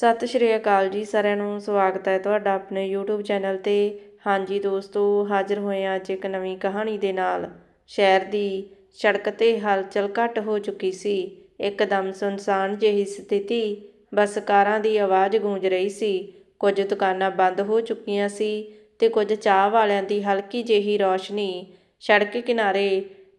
ਸਤਿ ਸ਼੍ਰੀ ਅਕਾਲ ਜੀ ਸਾਰਿਆਂ ਨੂੰ, ਸਵਾਗਤ ਹੈ ਤੁਹਾਡਾ ਆਪਣੇ YouTube ਚੈਨਲ ਤੇ। ਹਾਂਜੀ ਦੋਸਤੋ, ਹਾਜ਼ਰ ਹੋਏ ਹਾਂ ਅੱਜ ਇੱਕ ਨਵੀਂ ਕਹਾਣੀ ਦੇ ਨਾਲ। ਸ਼ਹਿਰ ਦੀ ਸੜਕ ਤੇ ਹਲਚਲ ਘੱਟ ਹੋ ਚੁੱਕੀ ਸੀ। ਇੱਕਦਮ ਸੁਨਸਾਨ ਜਿਹੀ ਸਥਿਤੀ, ਬਸ ਕਾਰਾਂ ਦੀ ਆਵਾਜ਼ ਗੂੰਜ ਰਹੀ ਸੀ। ਕੁਝ ਦੁਕਾਨਾਂ ਬੰਦ ਹੋ ਚੁੱਕੀਆਂ ਸੀ ਤੇ ਕੁਝ ਚਾਹ ਵਾਲਿਆਂ ਦੀ ਹਲਕੀ ਜਿਹੀ ਰੌਸ਼ਨੀ ਸੜਕ ਕਿਨਾਰੇ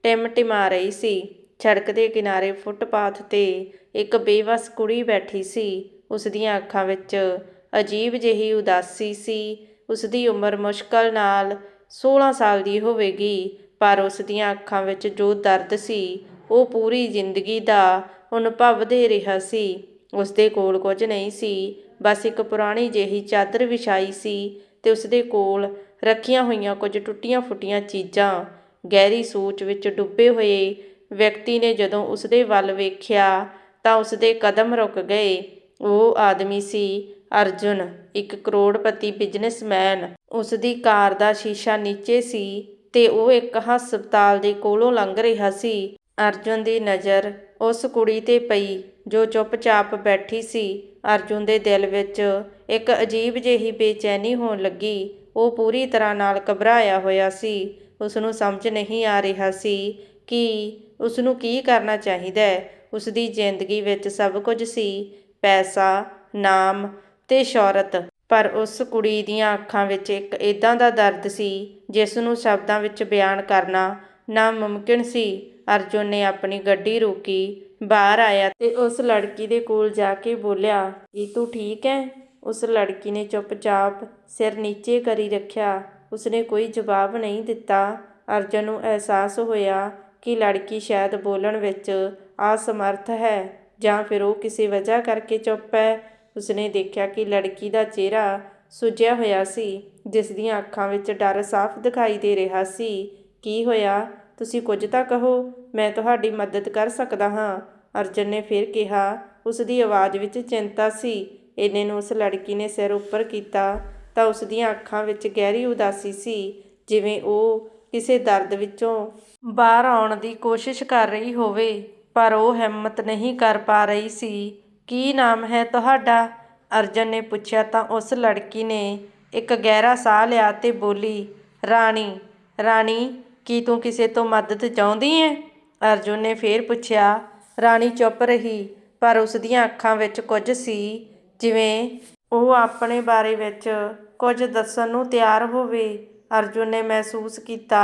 ਟਿਮਟਿਮਾ ਰਹੀ ਸੀ। ਸੜਕ ਦੇ ਕਿਨਾਰੇ ਫੁੱਟਪਾਥ ਤੇ ਇੱਕ ਬੇਵਸ ਕੁੜੀ ਬੈਠੀ ਸੀ। ਉਸ ਦੀਆਂ ਅੱਖਾਂ ਵਿੱਚ ਅਜੀਬ ਜਿਹੀ ਉਦਾਸੀ ਸੀ। ਉਸ ਦੀ ਉਮਰ ਮੁਸ਼ਕਲ ਨਾਲ 16 ਸਾਲ ਦੀ ਹੋਵੇਗੀ, ਪਰ ਉਸ ਦੀਆਂ ਅੱਖਾਂ ਵਿੱਚ ਜੋ ਦਰਦ ਸੀ, ਉਹ ਪੂਰੀ ਜ਼ਿੰਦਗੀ ਦਾ ਅਨੁਭਵ ਦੇ ਰਿਹਾ ਸੀ। ਉਸ ਦੇ ਕੋਲ ਕੁਝ ਨਹੀਂ ਸੀ, ਬਸ ਇੱਕ ਪੁਰਾਣੀ ਜਿਹੀ ਚਾਦਰ ਵਿਛਾਈ ਸੀ ਤੇ ਉਸ ਦੇ ਕੋਲ ਰੱਖੀਆਂ ਹੋਈਆਂ ਕੁਝ ਟੁੱਟੀਆਂ ਫੁੱਟੀਆਂ ਚੀਜ਼ਾਂ। ਗਹਿਰੀ ਸੋਚ ਵਿੱਚ ਡੁੱਬੇ ਹੋਏ ਵਿਅਕਤੀ ਨੇ ਜਦੋਂ ਉਸ ਦੇ ਵੱਲ ਵੇਖਿਆ ਤਾਂ ਉਸ ਦੇ ਕਦਮ ਰੁਕ ਗਏ। ਉਹ ਆਦਮੀ ਸੀ। ਅਰਜੁਨ, ਇੱਕ ਕਰੋੜਪਤੀ ਬਿਜ਼ਨਸਮੈਨ। ਉਸ ਦੀ ਕਾਰ ਦਾ ਸ਼ੀਸ਼ਾ ਨੀਚੇ ਸੀ ਤੇ ਉਹ ਇੱਕ ਹਸਪਤਾਲ ਦੇ ਕੋਲੋਂ ਲੰਘ ਰਿਹਾ ਸੀ। ਅਰਜੁਨ ਦੀ ਨਜ਼ਰ ਉਸ ਕੁੜੀ ਤੇ ਪਈ, ਜੋ ਚੁੱਪਚਾਪ ਬੈਠੀ ਸੀ। ਅਰਜੁਨ ਦੇ ਦਿਲ ਵਿੱਚ ਇੱਕ ਅਜੀਬ ਜਿਹੀ ਬੇਚੈਨੀ ਹੋਣ ਲੱਗੀ। ਉਹ ਪੂਰੀ ਤਰ੍ਹਾਂ ਨਾਲ ਘਬਰਾਇਆ ਹੋਇਆ ਸੀ। ਉਸ ਨੂੰ ਸਮਝ ਨਹੀਂ ਆ ਰਿਹਾ ਸੀ ਕਿ ਉਸ ਨੂੰ ਕੀ ਕਰਨਾ ਚਾਹੀਦਾ ਹੈ। ਉਸ ਦੀ ਜ਼ਿੰਦਗੀ ਵਿੱਚ ਸਭ ਕੁਝ ਸੀ। ਪੈਸਾ, ਨਾਮ ਅਤੇ ਸ਼ੌਹਰਤ। ਪਰ ਉਸ ਕੁੜੀ ਦੀਆਂ ਅੱਖਾਂ ਵਿੱਚ ਇੱਕ ਇੱਦਾਂ ਦਾ ਦਰਦ ਸੀ ਜਿਸ ਨੂੰ ਸ਼ਬਦਾਂ ਵਿੱਚ ਬਿਆਨ ਕਰਨਾ ਨਾਮੁਮਕਿਨ ਸੀ। ਅਰਜੁਨ ਨੇ ਆਪਣੀ ਗੱਡੀ ਰੋਕੀ, ਬਾਹਰ ਆਇਆ ਤੇ ਉਸ ਲੜਕੀ ਦੇ ਕੋਲ ਜਾ ਕੇ ਬੋਲਿਆ, ਕੀ ਤੂੰ ਠੀਕ ਹੈ ਉਸ ਲੜਕੀ ਨੇ ਚੁੱਪਚਾਪ ਸਿਰ ਨੀਚੇ ਕਰੀ ਰੱਖਿਆ। ਉਸਨੇ ਕੋਈ ਜਵਾਬ ਨਹੀਂ ਦਿੱਤਾ। ਅਰਜਨ ਨੂੰ ਅਹਿਸਾਸ ਹੋਇਆ ਕਿ ਲੜਕੀ ਸ਼ਾਇਦ ਬੋਲਣ ਵਿੱਚ ਅਸਮਰਥ ਹੈ। ਜਾਂ ਫਿਰ ਉਹ ਕਿਸੇ ਵਜ੍ਹਾ ਕਰਕੇ ਚੁੱਪ ਹੈ? ਉਸਨੇ ਦੇਖਿਆ ਕਿ ਲੜਕੀ ਦਾ ਚਿਹਰਾ ਸੁੱਜਿਆ ਹੋਇਆ ਸੀ, ਜਿਸ ਦੀਆਂ ਅੱਖਾਂ ਵਿੱਚ ਡਰ ਸਾਫ਼ ਦਿਖਾਈ ਦੇ ਰਿਹਾ ਸੀ। ਕੀ ਹੋਇਆ? ਤੁਸੀਂ ਕੁਝ ਤਾਂ ਕਹੋ, ਮੈਂ ਤੁਹਾਡੀ ਮਦਦ ਕਰ ਸਕਦਾ ਹਾਂ। ਅਰਜਨ ਨੇ ਫਿਰ ਕਿਹਾ। ਉਸ ਦੀ ਆਵਾਜ਼ ਵਿੱਚ ਚਿੰਤਾ ਸੀ। ਇੰਨੇ ਨੂੰ ਉਸ ਲੜਕੀ ਨੇ ਸਿਰ ਉੱਪਰ ਕੀਤਾ ਤਾਂ ਉਸ ਦੀਆਂ ਅੱਖਾਂ ਵਿੱਚ ਗਹਿਰੀ ਉਦਾਸੀ ਸੀ, ਜਿਵੇਂ ਉਹ ਕਿਸੇ ਦਰਦ ਵਿੱਚੋਂ ਬਾਹਰ ਆਉਣ ਦੀ ਕੋਸ਼ਿਸ਼ ਕਰ ਰਹੀ ਹੋਵੇ। ਪਰ ਉਹ ਹਿੰਮਤ ਨਹੀਂ ਕਰ ਪਾ ਰਹੀ ਸੀ। ਕੀ ਨਾਮ ਹੈ ਤੁਹਾਡਾ? ਅਰਜਨ ਨੇ ਪੁੱਛਿਆ ਤਾਂ ਉਸ ਲੜਕੀ ਨੇ ਇੱਕ ਗਹਿਰਾ ਸਾਹ ਲਿਆ ਤੇ ਬੋਲੀ, ਰਾਣੀ ਰਾਣੀ, ਕੀ ਤੂੰ ਕਿਸੇ ਤੋਂ ਮਦਦ ਚਾਹੁੰਦੀ ਹੈ ਅਰਜੁਨ ਨੇ ਫੇਰ ਪੁੱਛਿਆ, ਰਾਣੀ ਚੁੱਪ ਰਹੀ, ਪਰ ਉਸ ਦੀਆਂ ਅੱਖਾਂ ਵਿੱਚ ਕੁਝ ਸੀ, ਜਿਵੇਂ ਉਹ ਆਪਣੇ ਬਾਰੇ ਵਿੱਚ ਕੁਝ ਦੱਸਣ ਨੂੰ ਤਿਆਰ ਹੋਵੇ। ਅਰਜੁਨ ਨੇ ਮਹਿਸੂਸ ਕੀਤਾ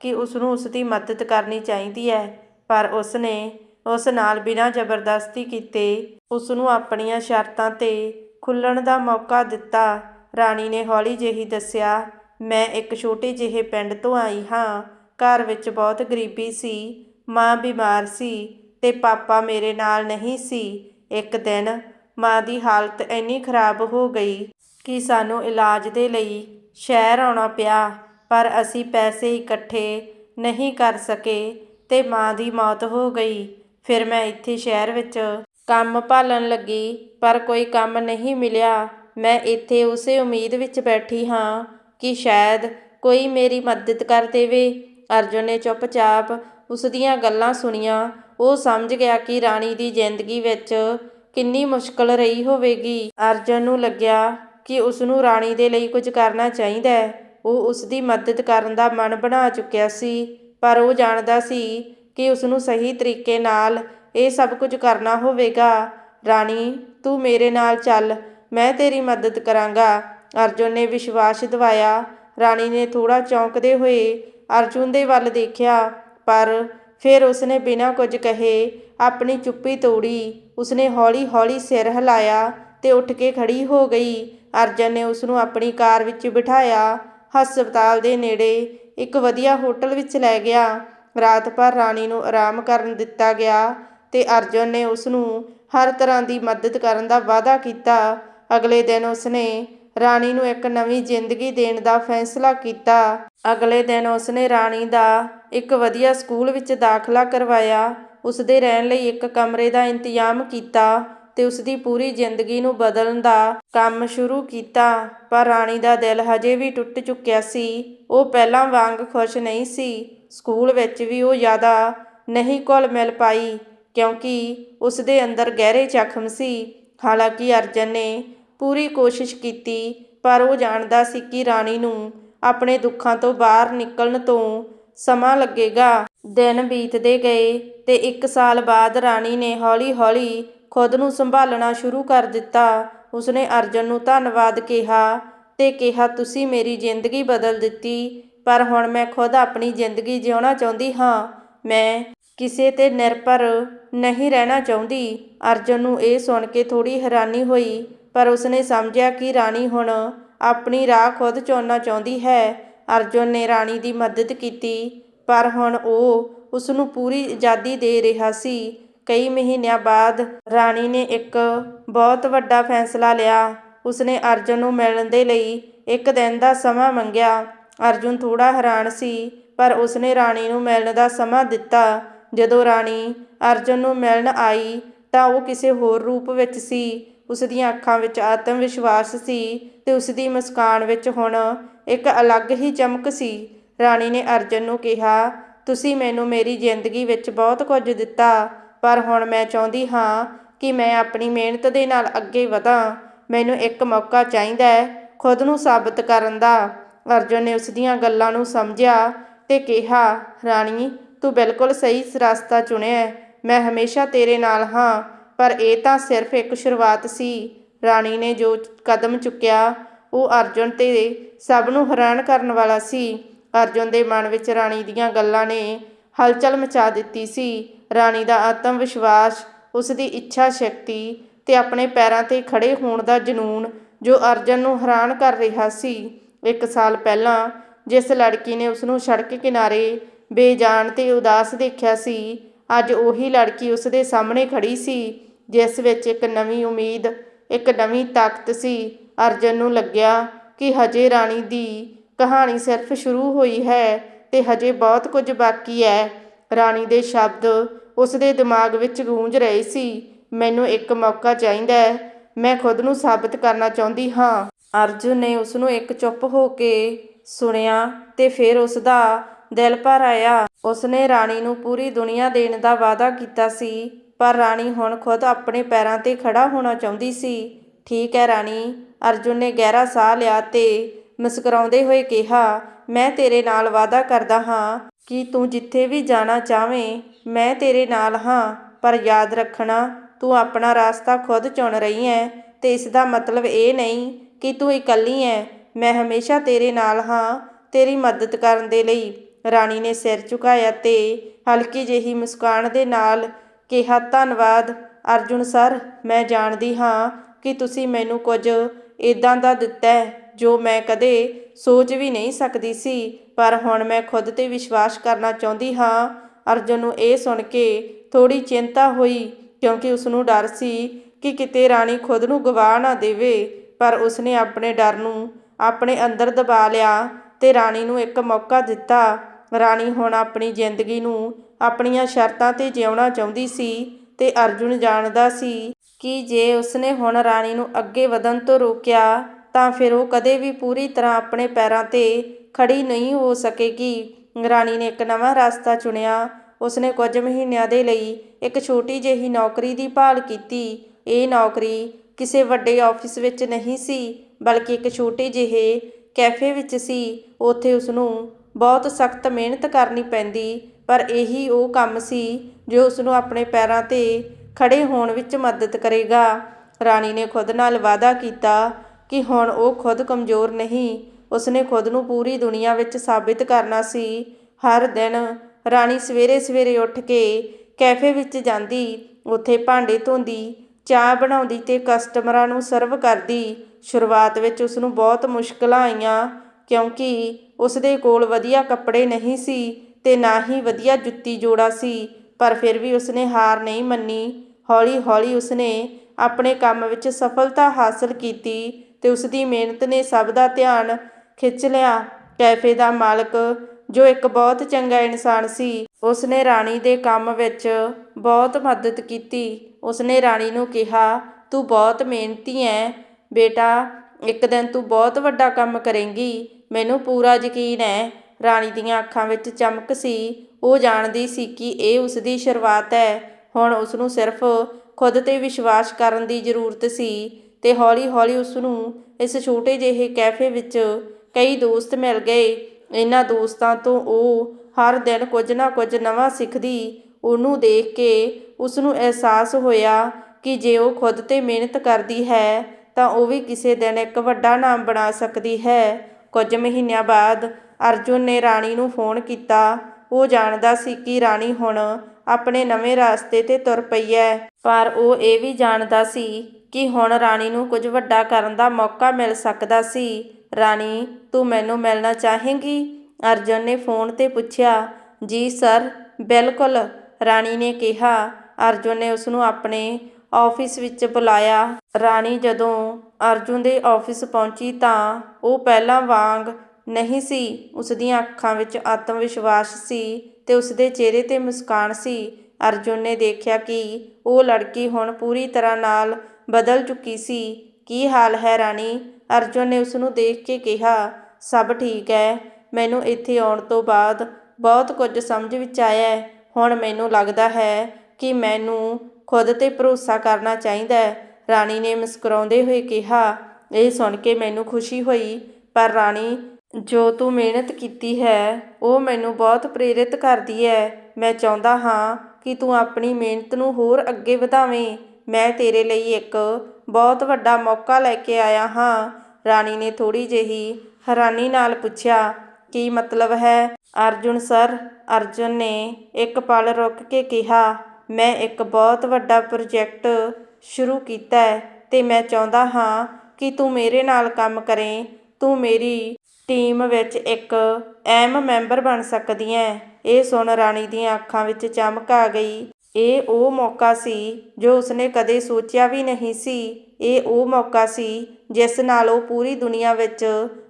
ਕਿ ਉਸ ਨੂੰ ਉਸ ਦੀ ਮਦਦ ਕਰਨੀ ਚਾਹੀਦੀ ਹੈ ਪਰ ਉਸ ਨੇ ਉਸ ਨਾਲ ਬਿਨਾਂ ਜ਼ਬਰਦਸਤੀ ਕੀਤੇ ਉਸ ਨੂੰ ਆਪਣੀਆਂ ਸ਼ਰਤਾਂ ਤੇ ਖੁੱਲਣ ਦਾ ਮੌਕਾ ਦਿੱਤਾ। ਰਾਣੀ ਨੇ ਹੌਲੀ ਜਿਹੀ ਦੱਸਿਆ, ਮੈਂ ਇੱਕ ਛੋਟੇ ਜਿਹੇ ਪਿੰਡ ਤੋਂ ਆਈ ਹਾਂ। ਘਰ ਵਿੱਚ ਬਹੁਤ ਗਰੀਬੀ ਸੀ, ਮਾਂ ਬਿਮਾਰ ਸੀ ਤੇ ਪਾਪਾ ਮੇਰੇ ਨਾਲ ਨਹੀਂ ਸੀ। ਇੱਕ ਦਿਨ ਮਾਂ ਦੀ ਹਾਲਤ ਇੰਨੀ ਖਰਾਬ ਹੋ ਗਈ ਕਿ ਸਾਨੂੰ ਇਲਾਜ ਦੇ ਲਈ ਸ਼ਹਿਰ ਆਉਣਾ ਪਿਆ, ਪਰ ਅਸੀਂ ਪੈਸੇ ਇਕੱਠੇ ਨਹੀਂ ਕਰ ਸਕੇ ਤੇ ਮਾਂ ਦੀ ਮੌਤ ਹੋ ਗਈ। ਫਿਰ ਮੈਂ ਇੱਥੇ ਸ਼ਹਿਰ ਵਿੱਚ ਕੰਮ ਭਾਲਣ ਲੱਗੀ, ਪਰ ਕੋਈ ਕੰਮ ਨਹੀਂ ਮਿਲਿਆ। ਮੈਂ ਇੱਥੇ ਉਸੇ ਉਮੀਦ ਵਿੱਚ ਬੈਠੀ ਹਾਂ ਕਿ ਸ਼ਾਇਦ ਕੋਈ ਮੇਰੀ ਮਦਦ ਕਰ ਦੇਵੇ। ਅਰਜੁਨ ਨੇ ਚੁੱਪਚਾਪ ਉਸ ਦੀਆਂ ਗੱਲਾਂ ਸੁਣੀਆਂ। ਉਹ ਸਮਝ ਗਿਆ ਕਿ ਰਾਣੀ ਦੀ ਜ਼ਿੰਦਗੀ ਵਿੱਚ ਕਿੰਨੀ ਮੁਸ਼ਕਲ ਰਹੀ ਹੋਵੇਗੀ। ਅਰਜਨ ਨੂੰ ਲੱਗਿਆ ਕਿ ਉਸ ਨੂੰ ਰਾਣੀ ਦੇ ਲਈ ਕੁਝ ਕਰਨਾ ਚਾਹੀਦਾ ਹੈ। ਉਹ ਉਸ ਦੀ ਮਦਦ ਕਰਨ ਦਾ ਮਨ ਬਣਾ ਚੁੱਕਿਆ ਸੀ, ਪਰ ਉਹ ਜਾਣਦਾ ਸੀ ਕਿ ਉਸ ਨੂੰ ਸਹੀ ਤਰੀਕੇ ਨਾਲ ਇਹ ਸਭ ਕੁਝ ਕਰਨਾ ਹੋਵੇਗਾ। ਰਾਣੀ, ਤੂੰ ਮੇਰੇ ਨਾਲ ਚੱਲ, ਮੈਂ ਤੇਰੀ ਮਦਦ ਕਰਾਂਗਾ। ਅਰਜੁਨ ਨੇ ਵਿਸ਼ਵਾਸ ਦਿਵਾਇਆ। ਰਾਣੀ ਨੇ ਥੋੜਾ ਚੌਂਕਦੇ ਹੋਏ ਅਰਜੁਨ ਦੇ ਵੱਲ ਦੇਖਿਆ, ਪਰ ਫਿਰ ਉਸਨੇ ਬਿਨਾਂ ਕੁਝ ਕਹੇ ਆਪਣੀ ਚੁੱਪੀ ਤੋੜੀ। ਉਸਨੇ ਹੌਲੀ-ਹੌਲੀ ਸਿਰ ਹਿਲਾਇਆ ਤੇ ਉੱਠ ਕੇ ਖੜੀ ਹੋ ਗਈ। ਅਰਜਨ ਨੇ ਉਸ ਨੂੰ ਆਪਣੀ ਕਾਰ ਵਿੱਚ ਬਿਠਾਇਆ। ਹਸਪਤਾਲ ਦੇ ਨੇੜੇ ਇੱਕ ਵਧੀਆ ਹੋਟਲ ਵਿੱਚ ਲੈ ਗਿਆ। ਰਾਤ ਭਰ ਰਾਣੀ ਨੂੰ ਆਰਾਮ ਕਰਨ ਦਿੱਤਾ ਗਿਆ ਤੇ ਅਰਜੁਨ ਨੇ ਉਸ ਨੂੰ ਹਰ ਤਰ੍ਹਾਂ ਦੀ ਮਦਦ ਕਰਨ ਦਾ ਵਾਅਦਾ ਕੀਤਾ। ਅਗਲੇ ਦਿਨ ਉਸਨੇ ਰਾਣੀ ਨੂੰ ਇੱਕ ਨਵੀਂ ਜ਼ਿੰਦਗੀ ਦੇਣ ਦਾ ਫੈਸਲਾ ਕੀਤਾ। ਅਗਲੇ ਦਿਨ ਉਸਨੇ ਰਾਣੀ ਦਾ ਇੱਕ ਵਧੀਆ ਸਕੂਲ ਵਿੱਚ ਦਾਖਲਾ ਕਰਵਾਇਆ। ਉਸਦੇ ਰਹਿਣ ਲਈ ਇੱਕ ਕਮਰੇ ਦਾ ਇੰਤਜ਼ਾਮ ਕੀਤਾ ਤੇ ਉਸਦੀ ਪੂਰੀ ਜ਼ਿੰਦਗੀ ਨੂੰ ਬਦਲਣ ਦਾ ਕੰਮ ਸ਼ੁਰੂ ਕੀਤਾ। ਪਰ ਰਾਣੀ ਦਾ ਦਿਲ ਹਜੇ ਵੀ ਟੁੱਟ ਚੁੱਕਿਆ ਸੀ। ਉਹ ਪਹਿਲਾਂ ਵਾਂਗ ਖੁਸ਼ ਨਹੀਂ ਸੀ। ਸਕੂਲ ਵਿੱਚ ਵੀ ਉਹ ਜ਼ਿਆਦਾ ਨਹੀਂ ਘੁਲ ਮਿਲ ਪਾਈ ਕਿਉਂਕਿ ਉਸ ਦੇ ਅੰਦਰ ਗਹਿਰੇ ਜ਼ਖਮ ਸੀ। ਹਾਲਾਂਕਿ ਅਰਜਨ ਨੇ ਪੂਰੀ ਕੋਸ਼ਿਸ਼ ਕੀਤੀ, ਪਰ ਉਹ ਜਾਣਦਾ ਸੀ ਕਿ ਰਾਣੀ ਨੂੰ ਆਪਣੇ ਦੁੱਖਾਂ ਤੋਂ ਬਾਹਰ ਨਿਕਲਣ ਤੋਂ ਸਮਾਂ ਲੱਗੇਗਾ। ਦਿਨ ਬੀਤਦੇ ਗਏ ਤੇ ਇੱਕ ਸਾਲ ਬਾਅਦ ਰਾਣੀ ਨੇ ਹੌਲੀ-ਹੌਲੀ ਖੁਦ ਨੂੰ ਸੰਭਾਲਣਾ ਸ਼ੁਰੂ ਕਰ ਦਿੱਤਾ। ਉਸਨੇ ਅਰਜਨ ਨੂੰ ਧੰਨਵਾਦ ਕਿਹਾ ਤੇ ਕਿਹਾ, ਤੁਸੀਂ ਮੇਰੀ ਜ਼ਿੰਦਗੀ ਬਦਲ ਦਿੱਤੀ। ਪਰ ਹੁਣ ਮੈਂ ਖੁਦ ਆਪਣੀ ਜ਼ਿੰਦਗੀ ਜਿਉਣਾ ਚਾਹੁੰਦੀ ਹਾਂ। ਮੈਂ ਕਿਸੇ ਤੇ ਨਿਰਭਰ ਨਹੀਂ ਰਹਿਣਾ ਚਾਹੁੰਦੀ। ਅਰਜਨ ਨੂੰ ਇਹ ਸੁਣ ਕੇ ਥੋੜੀ ਹੈਰਾਨੀ ਹੋਈ, ਪਰ ਉਸਨੇ ਸਮਝਿਆ ਕਿ ਰਾਣੀ ਹੁਣ ਆਪਣੀ ਰਾਹ ਖੁਦ ਚੁਣਨਾ ਚਾਹੁੰਦੀ ਹੈ। ਅਰਜੁਨ ਨੇ ਰਾਣੀ ਦੀ ਮਦਦ ਕੀਤੀ, ਪਰ ਹੁਣ ਉਹ ਉਸ ਨੂੰ ਪੂਰੀ ਆਜ਼ਾਦੀ ਦੇ ਰਿਹਾ ਸੀ। ਕਈ ਮਹੀਨਿਆਂ ਬਾਅਦ ਰਾਣੀ ਨੇ ਇੱਕ ਬਹੁਤ ਵੱਡਾ ਫੈਸਲਾ ਲਿਆ। ਉਸਨੇ ਅਰਜੁਨ ਨੂੰ ਮਿਲਣ ਦੇ ਲਈ ਇੱਕ ਦਿਨ ਦਾ ਸਮਾਂ ਮੰਗਿਆ। ਅਰਜੁਨ ਥੋੜ੍ਹਾ ਹੈਰਾਨ ਸੀ, ਪਰ ਉਸਨੇ ਰਾਣੀ ਨੂੰ ਮਿਲਣ ਦਾ ਸਮਾਂ ਦਿੱਤਾ। ਜਦੋਂ ਰਾਣੀ ਅਰਜੁਨ ਨੂੰ ਮਿਲਣ ਆਈ, ਤਾਂ ਉਹ ਕਿਸੇ ਹੋਰ ਰੂਪ ਵਿੱਚ ਸੀ। ਉਸ ਦੀਆਂ ਅੱਖਾਂ ਵਿੱਚ ਆਤਮ ਵਿਸ਼ਵਾਸ ਸੀ ਤੇ ਉਸ ਦੀ ਮੁਸਕਾਨ ਵਿੱਚ ਹੁਣ ਇੱਕ ਅਲੱਗ ਹੀ ਚਮਕ ਸੀ। ਰਾਣੀ ਨੇ ਅਰਜਨ ਨੂੰ ਕਿਹਾ, ਤੁਸੀਂ ਮੈਨੂੰ ਮੇਰੀ ਜ਼ਿੰਦਗੀ ਵਿੱਚ ਬਹੁਤ ਕੁਝ ਦਿੱਤਾ, ਪਰ ਹੁਣ ਮੈਂ ਚਾਹੁੰਦੀ ਹਾਂ ਕਿ ਮੈਂ ਆਪਣੀ ਮਿਹਨਤ ਦੇ ਨਾਲ ਅੱਗੇ ਵਧਾਂ। ਮੈਨੂੰ ਇੱਕ ਮੌਕਾ ਚਾਹੀਦਾ ਹੈ ਖੁਦ ਨੂੰ ਸਾਬਤ ਕਰਨ ਦਾ। ਅਰਜੁਨ ਨੇ ਉਸ ਦੀਆਂ ਗੱਲਾਂ ਨੂੰ ਸਮਝਿਆ ਤੇ ਕਿਹਾ, ਰਾਣੀ, ਤੂੰ ਬਿਲਕੁਲ ਸਹੀ ਰਸਤਾ ਚੁਣਿਆ ਮੈਂ ਹਮੇਸ਼ਾ ਤੇਰੇ ਨਾਲ ਹਾਂ, ਪਰ ਇਹ ਤਾਂ ਸਿਰਫ ਇੱਕ ਸ਼ੁਰੂਆਤ ਸੀ। ਰਾਣੀ ਨੇ ਜੋ ਕਦਮ ਚੁੱਕਿਆ, ਉਹ ਅਰਜੁਨ ਤੇ ਸਭ ਨੂੰ ਹੈਰਾਨ ਕਰਨ ਵਾਲਾ ਸੀ। ਅਰਜੁਨ ਦੇ ਮਨ ਵਿੱਚ ਰਾਣੀ ਦੀਆਂ ਗੱਲਾਂ ਨੇ ਹਲਚਲ ਮਚਾ ਦਿੱਤੀ ਸੀ। ਰਾਣੀ ਦਾ ਆਤਮ ਵਿਸ਼ਵਾਸ, ਉਸ ਦੀ ਇੱਛਾ ਸ਼ਕਤੀ ਤੇ ਆਪਣੇ ਪੈਰਾਂ ਤੇ ਖੜੇ ਹੋਣ ਦਾ ਜਨੂਨ ਜੋ ਅਰਜਨ ਨੂੰ ਹੈਰਾਨ ਕਰ ਰਿਹਾ ਸੀ। ਇੱਕ ਸਾਲ ਪਹਿਲਾਂ ਜਿਸ ਲੜਕੀ ਨੇ ਉਸ ਨੂੰ ਸੜਕ ਕਿਨਾਰੇ ਬੇਜਾਨ ਤੇ ਉਦਾਸ ਦੇਖਿਆ ਸੀ, ਅੱਜ ਉਹੀ ਲੜਕੀ ਉਸ ਦੇ ਸਾਹਮਣੇ ਖੜ੍ਹੀ ਸੀ, ਜਿਸ ਵਿੱਚ ਇੱਕ ਨਵੀਂ ਉਮੀਦ, ਇੱਕ ਨਵੀਂ ਤਾਕਤ ਸੀ। ਅਰਜਨ ਨੂੰ ਲੱਗਿਆ ਕਿ ਹਜੇ ਰਾਣੀ ਦੀ ਕਹਾਣੀ ਸਿਰਫ ਸ਼ੁਰੂ ਹੋਈ ਹੈ ਅਤੇ ਹਜੇ ਬਹੁਤ ਕੁਝ ਬਾਕੀ ਹੈ। ਰਾਣੀ ਦੇ ਸ਼ਬਦ ਉਸ ਦੇ ਦਿਮਾਗ ਵਿੱਚ ਗੂੰਜ ਰਹੇ ਸੀ, ਮੈਨੂੰ ਇੱਕ ਮੌਕਾ ਚਾਹੀਦਾ ਹੈ, ਮੈਂ ਖੁਦ ਨੂੰ ਸਾਬਤ ਕਰਨਾ ਚਾਹੁੰਦੀ ਹਾਂ। ਅਰਜੁਨ ਨੇ ਉਸ ਨੂੰ ਇੱਕ ਚੁੱਪ ਹੋ ਕੇ ਸੁਣਿਆ ਤੇ ਫਿਰ ਉਸ ਦਾ ਦਿਲ ਭਰ ਆਇਆ ਉਸਨੇ ਰਾਣੀ ਨੂੰ ਪੂਰੀ ਦੁਨੀਆ ਦੇਣ ਦਾ ਵਾਅਦਾ ਕੀਤਾ ਸੀ, ਪਰ ਰਾਣੀ ਹੁਣ ਖੁਦ ਆਪਣੇ ਪੈਰਾਂ ਤੇ ਖੜਾ ਹੋਣਾ ਚਾਹੁੰਦੀ ਸੀ। ਠੀਕ ਹੈ ਰਾਣੀ, ਅਰਜੁਨ ਨੇ ਗਹਿਰਾ ਸਾਹ ਲਿਆ ਤੇ ਮੁਸਕਰਾਉਂਦੇ ਹੋਏ ਕਿਹਾ, ਮੈਂ ਤੇਰੇ ਨਾਲ ਵਾਅਦਾ ਕਰਦਾ ਹਾਂ ਕਿ ਤੂੰ ਜਿੱਥੇ ਵੀ ਜਾਣਾ ਚਾਵੇਂ ਮੈਂ ਤੇਰੇ ਨਾਲ ਹਾਂ। ਪਰ ਯਾਦ ਰੱਖਣਾ, ਤੂੰ ਆਪਣਾ ਰਾਸਤਾ ਖੁਦ ਚੁਣ ਰਹੀ ਹੈ ਤੇ ਇਸ ਦਾ ਮਤਲਬ ਇਹ ਨਹੀਂ ਕਿ ਤੂੰ ਇਕੱਲੀ ਹੈ ਮੈਂ ਹਮੇਸ਼ਾ ਤੇਰੇ ਨਾਲ ਹਾਂ, ਤੇਰੀ ਮਦਦ ਕਰਨ ਦੇ ਲਈ। ਰਾਣੀ ਨੇ ਸਿਰ ਝੁਕਾਇਆ ਤੇ ਹਲਕੀ ਜਿਹੀ ਮੁਸਕਾਨ ਦੇ ਨਾਲ ਕਿਹਾ, ਧੰਨਵਾਦ, ਅਰਜੁਨ ਸਰ, ਮੈਂ ਜਾਣਦੀ ਹਾਂ ਕਿ ਤੁਸੀਂ ਮੈਨੂੰ ਕੁਝ ਇਦਾਂ ਦਾ ਦਿੱਤਾ ਜੋ ਮੈਂ ਕਦੇ ਸੋਚ ਵੀ ਨਹੀਂ ਸਕਦੀ ਸੀ, ਪਰ ਹੁਣ ਮੈਂ ਖੁਦ ਤੇ ਵਿਸ਼ਵਾਸ ਕਰਨਾ ਚਾਹੁੰਦੀ ਹਾਂ। ਅਰਜੁਨ ਨੂੰ ਇਹ ਸੁਣ ਕੇ ਥੋੜੀ ਚਿੰਤਾ ਹੋਈ, ਕਿਉਂਕਿ ਉਸ ਨੂੰ ਡਰ ਸੀ ਕਿ ਕਿਤੇ ਰਾਣੀ ਖੁਦ ਨੂੰ ਗਵਾ ਨਾ ਦੇਵੇ। ਪਰ ਉਸਨੇ ਆਪਣੇ ਡਰ ਨੂੰ ਆਪਣੇ ਅੰਦਰ ਦਬਾ ਲਿਆ ਅਤੇ ਰਾਣੀ ਨੂੰ ਇੱਕ ਮੌਕਾ ਦਿੱਤਾ। ਰਾਣੀ ਹੁਣ ਆਪਣੀ ਜ਼ਿੰਦਗੀ ਨੂੰ ਆਪਣੀਆਂ ਸ਼ਰਤਾਂ ਤੇ ਜਿਉਣਾ ਚਾਹੁੰਦੀ ਸੀ ਅਤੇ ਅਰਜੁਨ ਜਾਣਦਾ ਸੀ ਕਿ ਜੇ ਉਸਨੇ ਹੁਣ ਰਾਣੀ ਨੂੰ ਅੱਗੇ ਵਧਣ ਤੋਂ ਰੋਕਿਆ ਤਾਂ ਫਿਰ ਉਹ ਕਦੇ ਵੀ ਪੂਰੀ ਤਰ੍ਹਾਂ ਆਪਣੇ ਪੈਰਾਂ ਤੇ ਖੜੀ ਨਹੀਂ ਹੋ ਸਕੇਗੀ। ਰਾਣੀ ਨੇ ਇੱਕ ਨਵਾਂ ਰਸਤਾ ਚੁਣਿਆ। ਉਸਨੇ ਕੁਝ ਮਹੀਨਿਆਂ ਦੇ ਲਈ ਇੱਕ ਛੋਟੀ ਜਿਹੀ ਨੌਕਰੀ ਦੀ ਭਾਲ ਕੀਤੀ। ਇਹ ਨੌਕਰੀ ਕਿਸੇ ਵੱਡੇ ਆਫਿਸ ਵਿੱਚ ਨਹੀਂ ਸੀ, ਬਲਕਿ ਇੱਕ ਛੋਟੇ ਜਿਹੇ ਕੈਫੇ ਵਿੱਚ ਸੀ। ਉੱਥੇ ਉਸ ਨੂੰ ਬਹੁਤ ਸਖਤ ਮਿਹਨਤ ਕਰਨੀ ਪੈਂਦੀ, ਪਰ ਇਹੀ ਉਹ ਕੰਮ ਸੀ ਜੋ ਉਸ ਨੂੰ ਆਪਣੇ ਪੈਰਾਂ ਤੇ ਖੜੇ ਹੋਣ ਵਿੱਚ ਮਦਦ ਕਰੇਗਾ। ਰਾਣੀ ਨੇ ਖੁਦ ਨਾਲ ਵਾਅਦਾ ਕੀਤਾ ਕਿ ਹੁਣ ਉਹ ਖੁਦ ਕਮਜ਼ੋਰ ਨਹੀਂ, ਉਸਨੇ ਖੁਦ ਨੂੰ ਪੂਰੀ ਦੁਨੀਆ ਵਿੱਚ ਸਾਬਿਤ ਕਰਨਾ ਸੀ। ਹਰ ਦਿਨ ਰਾਣੀ ਸਵੇਰੇ ਸਵੇਰੇ ਉੱਠ ਕੇ ਕੈਫੇ ਵਿੱਚ ਜਾਂਦੀ, ਉੱਥੇ ਭਾਂਡੇ ਧੋਂਦੀ ਚਾਹ ਬਣਾਉਂਦੀ ਅਤੇ ਕਸਟਮਰਾਂ ਨੂੰ ਸਰਵ ਕਰਦੀ। ਸ਼ੁਰੂਆਤ ਵਿੱਚ ਉਸਨੂੰ ਬਹੁਤ ਮੁਸ਼ਕਲਾਂ ਆਈਆਂ, ਕਿਉਂਕਿ ਉਸਦੇ ਕੋਲ ਵਧੀਆ ਕੱਪੜੇ ਨਹੀਂ ਸੀ ਅਤੇ ਨਾ ਹੀ ਵਧੀਆ ਜੁੱਤੀ ਜੋੜਾ ਸੀ, ਪਰ ਫਿਰ ਵੀ ਉਸਨੇ ਹਾਰ ਨਹੀਂ ਮੰਨੀ। ਹੌਲੀ-ਹੌਲੀ ਉਸਨੇ ਆਪਣੇ ਕੰਮ ਵਿੱਚ ਸਫਲਤਾ ਹਾਸਲ ਕੀਤੀ ਅਤੇ ਉਸਦੀ ਮਿਹਨਤ ਨੇ ਸਭ ਦਾ ਧਿਆਨ ਖਿੱਚ ਲਿਆ। ਕੈਫੇ ਦਾ ਮਾਲਕ ਜੋ ਇੱਕ ਬਹੁਤ ਚੰਗਾ ਇਨਸਾਨ ਸੀ, ਉਸਨੇ ਰਾਣੀ ਦੇ ਕੰਮ ਵਿੱਚ ਬਹੁਤ ਮਦਦ ਕੀਤੀ। ਉਸਨੇ ਰਾਣੀ ਨੂੰ ਕਿਹਾ, ਤੂੰ ਬਹੁਤ ਮਿਹਨਤੀ ਹੈ। ਬੇਟਾ, ਇੱਕ ਦਿਨ ਤੂੰ ਬਹੁਤ ਵੱਡਾ ਕੰਮ ਕਰੇਂਗੀ। ਮੈਨੂੰ ਪੂਰਾ ਯਕੀਨ ਹੈ। ਰਾਣੀ ਦੀਆਂ ਅੱਖਾਂ ਵਿੱਚ ਚਮਕ ਸੀ। ਉਹ ਜਾਣਦੀ ਸੀ ਕਿ ਇਹ ਉਸ ਦੀ ਸ਼ੁਰੂਆਤ ਹੈ। ਹੁਣ ਉਸ ਨੂੰ ਸਿਰਫ ਖੁਦ ਤੇ ਵਿਸ਼ਵਾਸ ਕਰਨ ਦੀ ਜ਼ਰੂਰਤ ਸੀ ਤੇ ਹੌਲੀ-ਹੌਲੀ ਉਸ ਨੂੰ ਇਸ ਛੋਟੇ ਜਿਹੇ ਕੈਫੇ ਵਿੱਚ ਕਈ ਦੋਸਤ ਮਿਲ ਗਏ। ਇਹਨਾਂ ਦੋਸਤਾਂ ਤੋਂ ਉਹ ਹਰ ਦਿਨ ਕੁਝ ਨਾ ਕੁਝ ਨਵਾਂ ਸਿੱਖਦੀ ਉਹਨੂੰ ਦੇਖ ਕੇ ਉਸ ਨੂੰ ਅਹਿਸਾਸ ਹੋਇਆ ਕਿ ਜੇ ਉਹ ਖੁਦ ਤੇ ਮਿਹਨਤ ਕਰਦੀ ਹੈ, ਤਾਂ ਉਹ ਵੀ ਕਿਸੇ ਦਿਨ ਇੱਕ ਵੱਡਾ ਨਾਮ ਬਣਾ ਸਕਦੀ ਹੈ। ਕੁਝ ਮਹੀਨਿਆਂ ਬਾਅਦ ਅਰਜੁਨ ਨੇ ਰਾਣੀ ਨੂੰ ਫੋਨ ਕੀਤਾ। ਉਹ ਜਾਣਦਾ ਸੀ ਕਿ ਰਾਣੀ ਹੁਣ ਆਪਣੇ ਨਵੇਂ ਰਸਤੇ ਤੇ ਤੁਰ ਪਈ ਹੈ। ਪਰ ਉਹ ਇਹ ਵੀ ਜਾਣਦਾ ਸੀ ਕਿ ਹੁਣ ਰਾਣੀ ਨੂੰ ਕੁਝ ਵੱਡਾ ਕਰਨ ਦਾ ਮੌਕਾ ਮਿਲ ਸਕਦਾ ਸੀ। ਰਾਣੀ, ਤੂੰ ਮੈਨੂੰ ਮਿਲਣਾ ਚਾਹੇਂਗੀ? ਅਰਜੁਨ ਨੇ ਫੋਨ ਤੇ ਪੁੱਛਿਆ, ਜੀ ਸਰ, ਬਿਲਕੁਲ, ਰਾਣੀ ਨੇ ਕਿਹਾ। ਅਰਜੁਨ ਨੇ ਉਸ ਨੂੰ ਆਪਣੇ ਆਫਿਸ ਵਿੱਚ ਬੁਲਾਇਆ। ਰਾਣੀ ਜਦੋਂ ਅਰਜੁਨ ਦੇ ਆਫਿਸ ਪਹੁੰਚੀ ਤਾਂ ਉਹ ਪਹਿਲਾਂ ਵਾਂਗ ਨਹੀਂ ਸੀ ਉਸ ਦੀਆਂ ਅੱਖਾਂ ਵਿੱਚ ਆਤਮ ਵਿਸ਼ਵਾਸ ਸੀ ਤੇ ਉਸ ਦੇ ਚਿਹਰੇ ਤੇ ਮੁਸਕਾਨ ਸੀ। ਅਰਜੁਨ ਨੇ ਦੇਖਿਆ ਕਿ ਉਹ ਲੜਕੀ ਹੁਣ ਪੂਰੀ ਤਰ੍ਹਾਂ ਨਾਲ ਬਦਲ ਚੁੱਕੀ ਸੀ। ਕੀ ਹਾਲ ਹੈ ਰਾਣੀ? ਅਰਜੁਨ ਨੇ ਉਸ ਨੂੰ ਦੇਖ ਕੇ ਕਿਹਾ, ਸਭ ਠੀਕ ਹੈ ਮੈਨੂੰ ਇੱਥੇ ਆਉਣ ਤੋਂ ਬਾਅਦ ਬਹੁਤ ਕੁਝ ਸਮਝ ਵਿੱਚ ਆਇਆ ਹੈ ਹੁਣ ਮੈਨੂੰ ਲੱਗਦਾ ਹੈ ਕਿ ਮੈਨੂੰ ਖੁਦ ਤੇ ਭਰੋਸਾ ਕਰਨਾ ਚਾਹੀਦਾ ਹੈ ਰਾਣੀ ਨੇ ਮੁਸਕਰਾਉਂਦੇ ਹੋਏ ਕਿਹਾ, ਇਹ ਸੁਣ ਕੇ ਮੈਨੂੰ ਖੁਸ਼ੀ ਹੋਈ, ਪਰ ਰਾਣੀ, ਜੋ ਤੂੰ ਮਿਹਨਤ ਕੀਤੀ ਹੈ, ਉਹ ਮੈਨੂੰ ਬਹੁਤ ਪ੍ਰੇਰਿਤ ਕਰਦੀ ਹੈ ਮੈਂ ਚਾਹੁੰਦਾ ਹਾਂ ਕਿ ਤੂੰ ਆਪਣੀ ਮਿਹਨਤ ਨੂੰ ਹੋਰ ਅੱਗੇ ਵਧਾਵੇਂ। ਮੈਂ ਤੇਰੇ ਲਈ ਇੱਕ ਬਹੁਤ ਵੱਡਾ ਮੌਕਾ ਲੈ ਕੇ ਆਇਆ ਹਾਂ। ਰਾਣੀ ਨੇ ਥੋੜੀ ਜਿਹੀ ਹੈਰਾਨੀ ਨਾਲ ਪੁੱਛਿਆ, ਕੀ ਮਤਲਬ ਹੈ? ਅਰਜੁਨ ਸਰ, ਅਰਜੁਨ ਨੇ ਇੱਕ ਪਲ ਰੁਕ ਕੇ ਕਿਹਾ, ਮੈਂ ਇੱਕ ਬਹੁਤ ਵੱਡਾ ਪ੍ਰੋਜੈਕਟ ਸ਼ੁਰੂ ਕੀਤਾ ਹੈ ਤੇ ਮੈਂ ਚਾਹੁੰਦਾ ਹਾਂ ਕਿ ਤੂੰ ਮੇਰੇ ਨਾਲ ਕੰਮ ਕਰੇ। ਤੂੰ ਮੇਰੀ ਟੀਮ ਵਿੱਚ ਇੱਕ ਅਹਿਮ ਮੈਂਬਰ ਬਣ ਸਕਦੀ ਹੈ। ਇਹ ਸੁਣ ਰਾਣੀ ਦੀਆਂ ਅੱਖਾਂ ਵਿੱਚ ਚਮਕ ਆ ਗਈ। ਇਹ ਉਹ ਮੌਕਾ ਸੀ ਜੋ ਉਸਨੇ ਕਦੇ ਸੋਚਿਆ ਵੀ ਨਹੀਂ ਸੀ। ਇਹ ਉਹ ਮੌਕਾ ਸੀ ਜਿਸ ਨਾਲ ਉਹ ਪੂਰੀ ਦੁਨੀਆ ਵਿੱਚ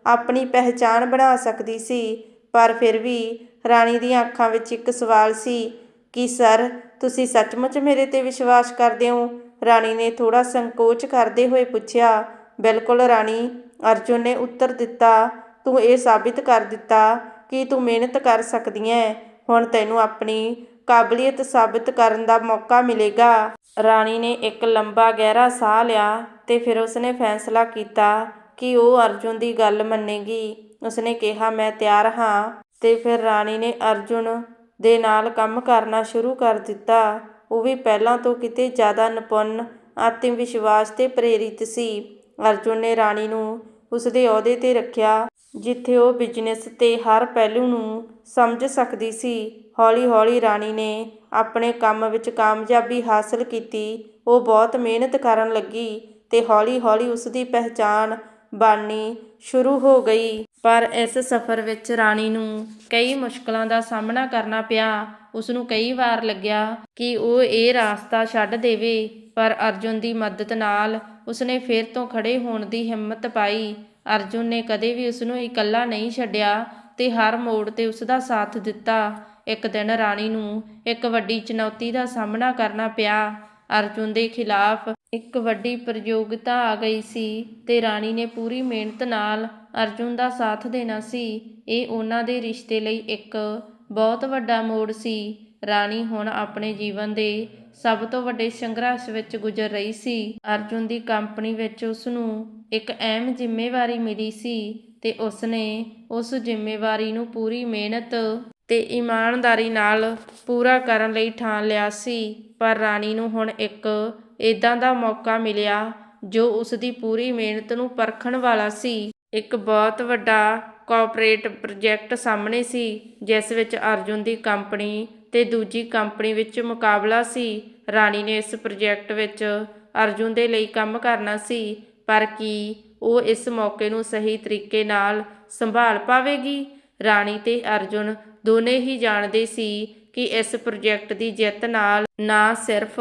ਆਪਣੀ ਪਹਿਚਾਣ ਬਣਾ ਸਕਦੀ ਸੀ। ਪਰ ਫਿਰ ਵੀ ਰਾਣੀ ਦੀਆਂ ਅੱਖਾਂ ਵਿੱਚ ਇੱਕ ਸਵਾਲ ਸੀ ਕਿ, ਸਰ, ਤੁਸੀਂ ਸੱਚਮੁੱਚ ਮੇਰੇ ਤੇ ਵਿਸ਼ਵਾਸ ਕਰਦੇ ਹੋ? ਰਾਣੀ ਨੇ ਥੋੜਾ ਸੰਕੋਚ ਕਰਦੇ ਹੋਏ ਪੁੱਛਿਆ, ਬਿਲਕੁਲ ਰਾਣੀ, ਅਰਜੁਨ ਨੇ ਉੱਤਰ ਦਿੱਤਾ, ਤੂੰ ਇਹ ਸਾਬਿਤ ਕਰ ਦਿੱਤਾ ਕਿ ਤੂੰ ਮਿਹਨਤ ਕਰ ਸਕਦੀ ਹੈ। ਹੁਣ ਤੈਨੂੰ ਆਪਣੀ ਕਾਬਲੀਅਤ ਸਾਬਤ ਕਰਨ ਦਾ ਮੌਕਾ ਮਿਲੇਗਾ। ਰਾਣੀ ਨੇ ਇੱਕ ਲੰਬਾ ਗਹਿਰਾ ਸਾਹ ਲਿਆ ਤੇ ਫਿਰ ਉਸਨੇ ਫੈਸਲਾ ਕੀਤਾ ਕਿ ਉਹ ਅਰਜੁਨ ਦੀ ਗੱਲ ਮੰਨੇਗੀ। ਉਸਨੇ ਕਿਹਾ, ਮੈਂ ਤਿਆਰ ਹਾਂ। ਤੇ ਫਿਰ ਰਾਣੀ ਨੇ ਅਰਜੁਨ ਦੇ ਨਾਲ ਕੰਮ ਕਰਨਾ ਸ਼ੁਰੂ ਕਰ ਦਿੱਤਾ। ਉਹ ਵੀ ਪਹਿਲਾਂ ਤੋਂ ਕਿਤੇ ਜ਼ਿਆਦਾ ਨਿਪੁੰਨ ਆਤਮ ਵਿਸ਼ਵਾਸ ਤੇ ਪ੍ਰੇਰਿਤ ਸੀ। ਅਰਜੁਨ ਨੇ ਰਾਣੀ ਨੂੰ ਉਸਦੇ ਅਹੁਦੇ ਤੇ ਰੱਖਿਆ। ਜਿੱਥੇ ਉਹ ਬਿਜ਼ਨਸ ਤੇ ਹਰ ਪਹਿਲੂ ਨੂੰ ਸਮਝ ਸਕਦੀ ਸੀ, ਹੌਲੀ-ਹੌਲੀ ਰਾਣੀ ਨੇ ਆਪਣੇ ਕੰਮ ਵਿੱਚ ਕਾਮਯਾਬੀ ਹਾਸਲ ਕੀਤੀ। ਉਹ ਬਹੁਤ ਮਿਹਨਤ ਕਰਨ ਲੱਗੀ ਤੇ ਹੌਲੀ-ਹੌਲੀ ਉਸ ਦੀ ਪਹਿਚਾਣ ਬਣਨੀ ਸ਼ੁਰੂ ਹੋ ਗਈ। ਪਰ ਇਸ ਸਫ਼ਰ ਵਿੱਚ ਰਾਣੀ ਨੂੰ ਕਈ ਮੁਸ਼ਕਲਾਂ ਦਾ ਸਾਹਮਣਾ ਕਰਨਾ ਪਿਆ। ਉਸ ਨੂੰ ਕਈ ਵਾਰ ਲੱਗਿਆ ਕਿ ਉਹ ਇਹ ਰਾਸਤਾ ਛੱਡ ਦੇਵੇ, ਪਰ ਅਰਜੁਨ ਦੀ ਮਦਦ ਨਾਲ ਉਸਨੇ ਫਿਰ ਤੋਂ ਖੜੇ ਹੋਣ ਦੀ ਹਿੰਮਤ ਪਾਈ। ਅਰਜੁਨ ਨੇ ਕਦੇ ਵੀ ਉਸ ਨੂੰ ਇਕੱਲਾ ਨਹੀਂ ਛੱਡਿਆ ਤੇ ਹਰ ਮੋੜ ਤੇ ਉਸ ਦਾ ਸਾਥ ਦਿੱਤਾ। ਇੱਕ ਦਿਨ ਰਾਣੀ ਨੂੰ ਇੱਕ ਵੱਡੀ ਚੁਣੌਤੀ ਦਾ ਸਾਹਮਣਾ ਕਰਨਾ ਪਿਆ। ਅਰਜੁਨ ਦੇ ਖਿਲਾਫ ਇੱਕ ਵੱਡੀ ਪ੍ਰਤੀਯੋਗਿਤਾ ਆ ਗਈ ਸੀ ਤੇ ਰਾਣੀ ਨੇ ਪੂਰੀ ਮਿਹਨਤ ਨਾਲ ਅਰਜੁਨ ਦਾ ਸਾਥ ਦੇਣਾ ਸੀ। ਇਹ ਉਹਨਾਂ ਦੇ ਰਿਸ਼ਤੇ ਲਈ ਇੱਕ ਬਹੁਤ ਵੱਡਾ ਮੋੜ ਸੀ। ਰਾਣੀ ਹੁਣ ਆਪਣੇ ਜੀਵਨ ਦੇ ਸਭ ਤੋਂ ਵੱਡੇ ਸੰਘਰਸ਼ ਵਿੱਚ ਗੁਜ਼ਰ ਰਹੀ ਸੀ। ਅਰਜੁਨ ਦੀ ਕੰਪਨੀ ਵਿੱਚ ਉਸ ਨੂੰ ਇੱਕ ਅਹਿਮ ਜ਼ਿੰਮੇਵਾਰੀ ਮਿਲੀ ਸੀ ਅਤੇ ਉਸਨੇ ਉਸ ਜ਼ਿੰਮੇਵਾਰੀ ਨੂੰ ਪੂਰੀ ਮਿਹਨਤ ਅਤੇ ਇਮਾਨਦਾਰੀ ਨਾਲ ਪੂਰਾ ਕਰਨ ਲਈ ਠਾਣ ਲਿਆ ਸੀ। ਪਰ ਰਾਣੀ ਨੂੰ ਹੁਣ ਇੱਕ ਇੱਦਾਂ ਦਾ ਮੌਕਾ ਮਿਲਿਆ ਜੋ ਉਸ ਦੀ ਪੂਰੀ ਮਿਹਨਤ ਨੂੰ ਪਰਖਣ ਵਾਲਾ ਸੀ। ਇੱਕ ਬਹੁਤ ਵੱਡਾ ਕਾਰਪੋਰੇਟ ਪ੍ਰੋਜੈਕਟ ਸਾਹਮਣੇ ਸੀ, ਜਿਸ ਵਿੱਚ ਅਰਜੁਨ ਦੀ ਕੰਪਨੀ ਤੇ ਦੂਜੀ ਕੰਪਨੀ ਵਿੱਚ ਮੁਕਾਬਲਾ ਸੀ। ਰਾਣੀ ਨੇ ਇਸ ਪ੍ਰੋਜੈਕਟ ਵਿੱਚ ਅਰਜੁਨ ਦੇ ਲਈ ਕੰਮ ਕਰਨਾ ਸੀ ਪਰ ਕੀ ਉਹ ਇਸ ਮੌਕੇ ਨੂੰ ਸਹੀ ਤਰੀਕੇ ਨਾਲ ਸੰਭਾਲ ਪਾਵੇਗੀ? ਰਾਣੀ ਤੇ ਅਰਜੁਨ ਦੋਨੇ ਹੀ ਜਾਣਦੇ ਸੀ ਕਿ ਇਸ ਪ੍ਰੋਜੈਕਟ ਦੀ ਜਿੱਤ ਨਾਲ ਨਾ ਸਿਰਫ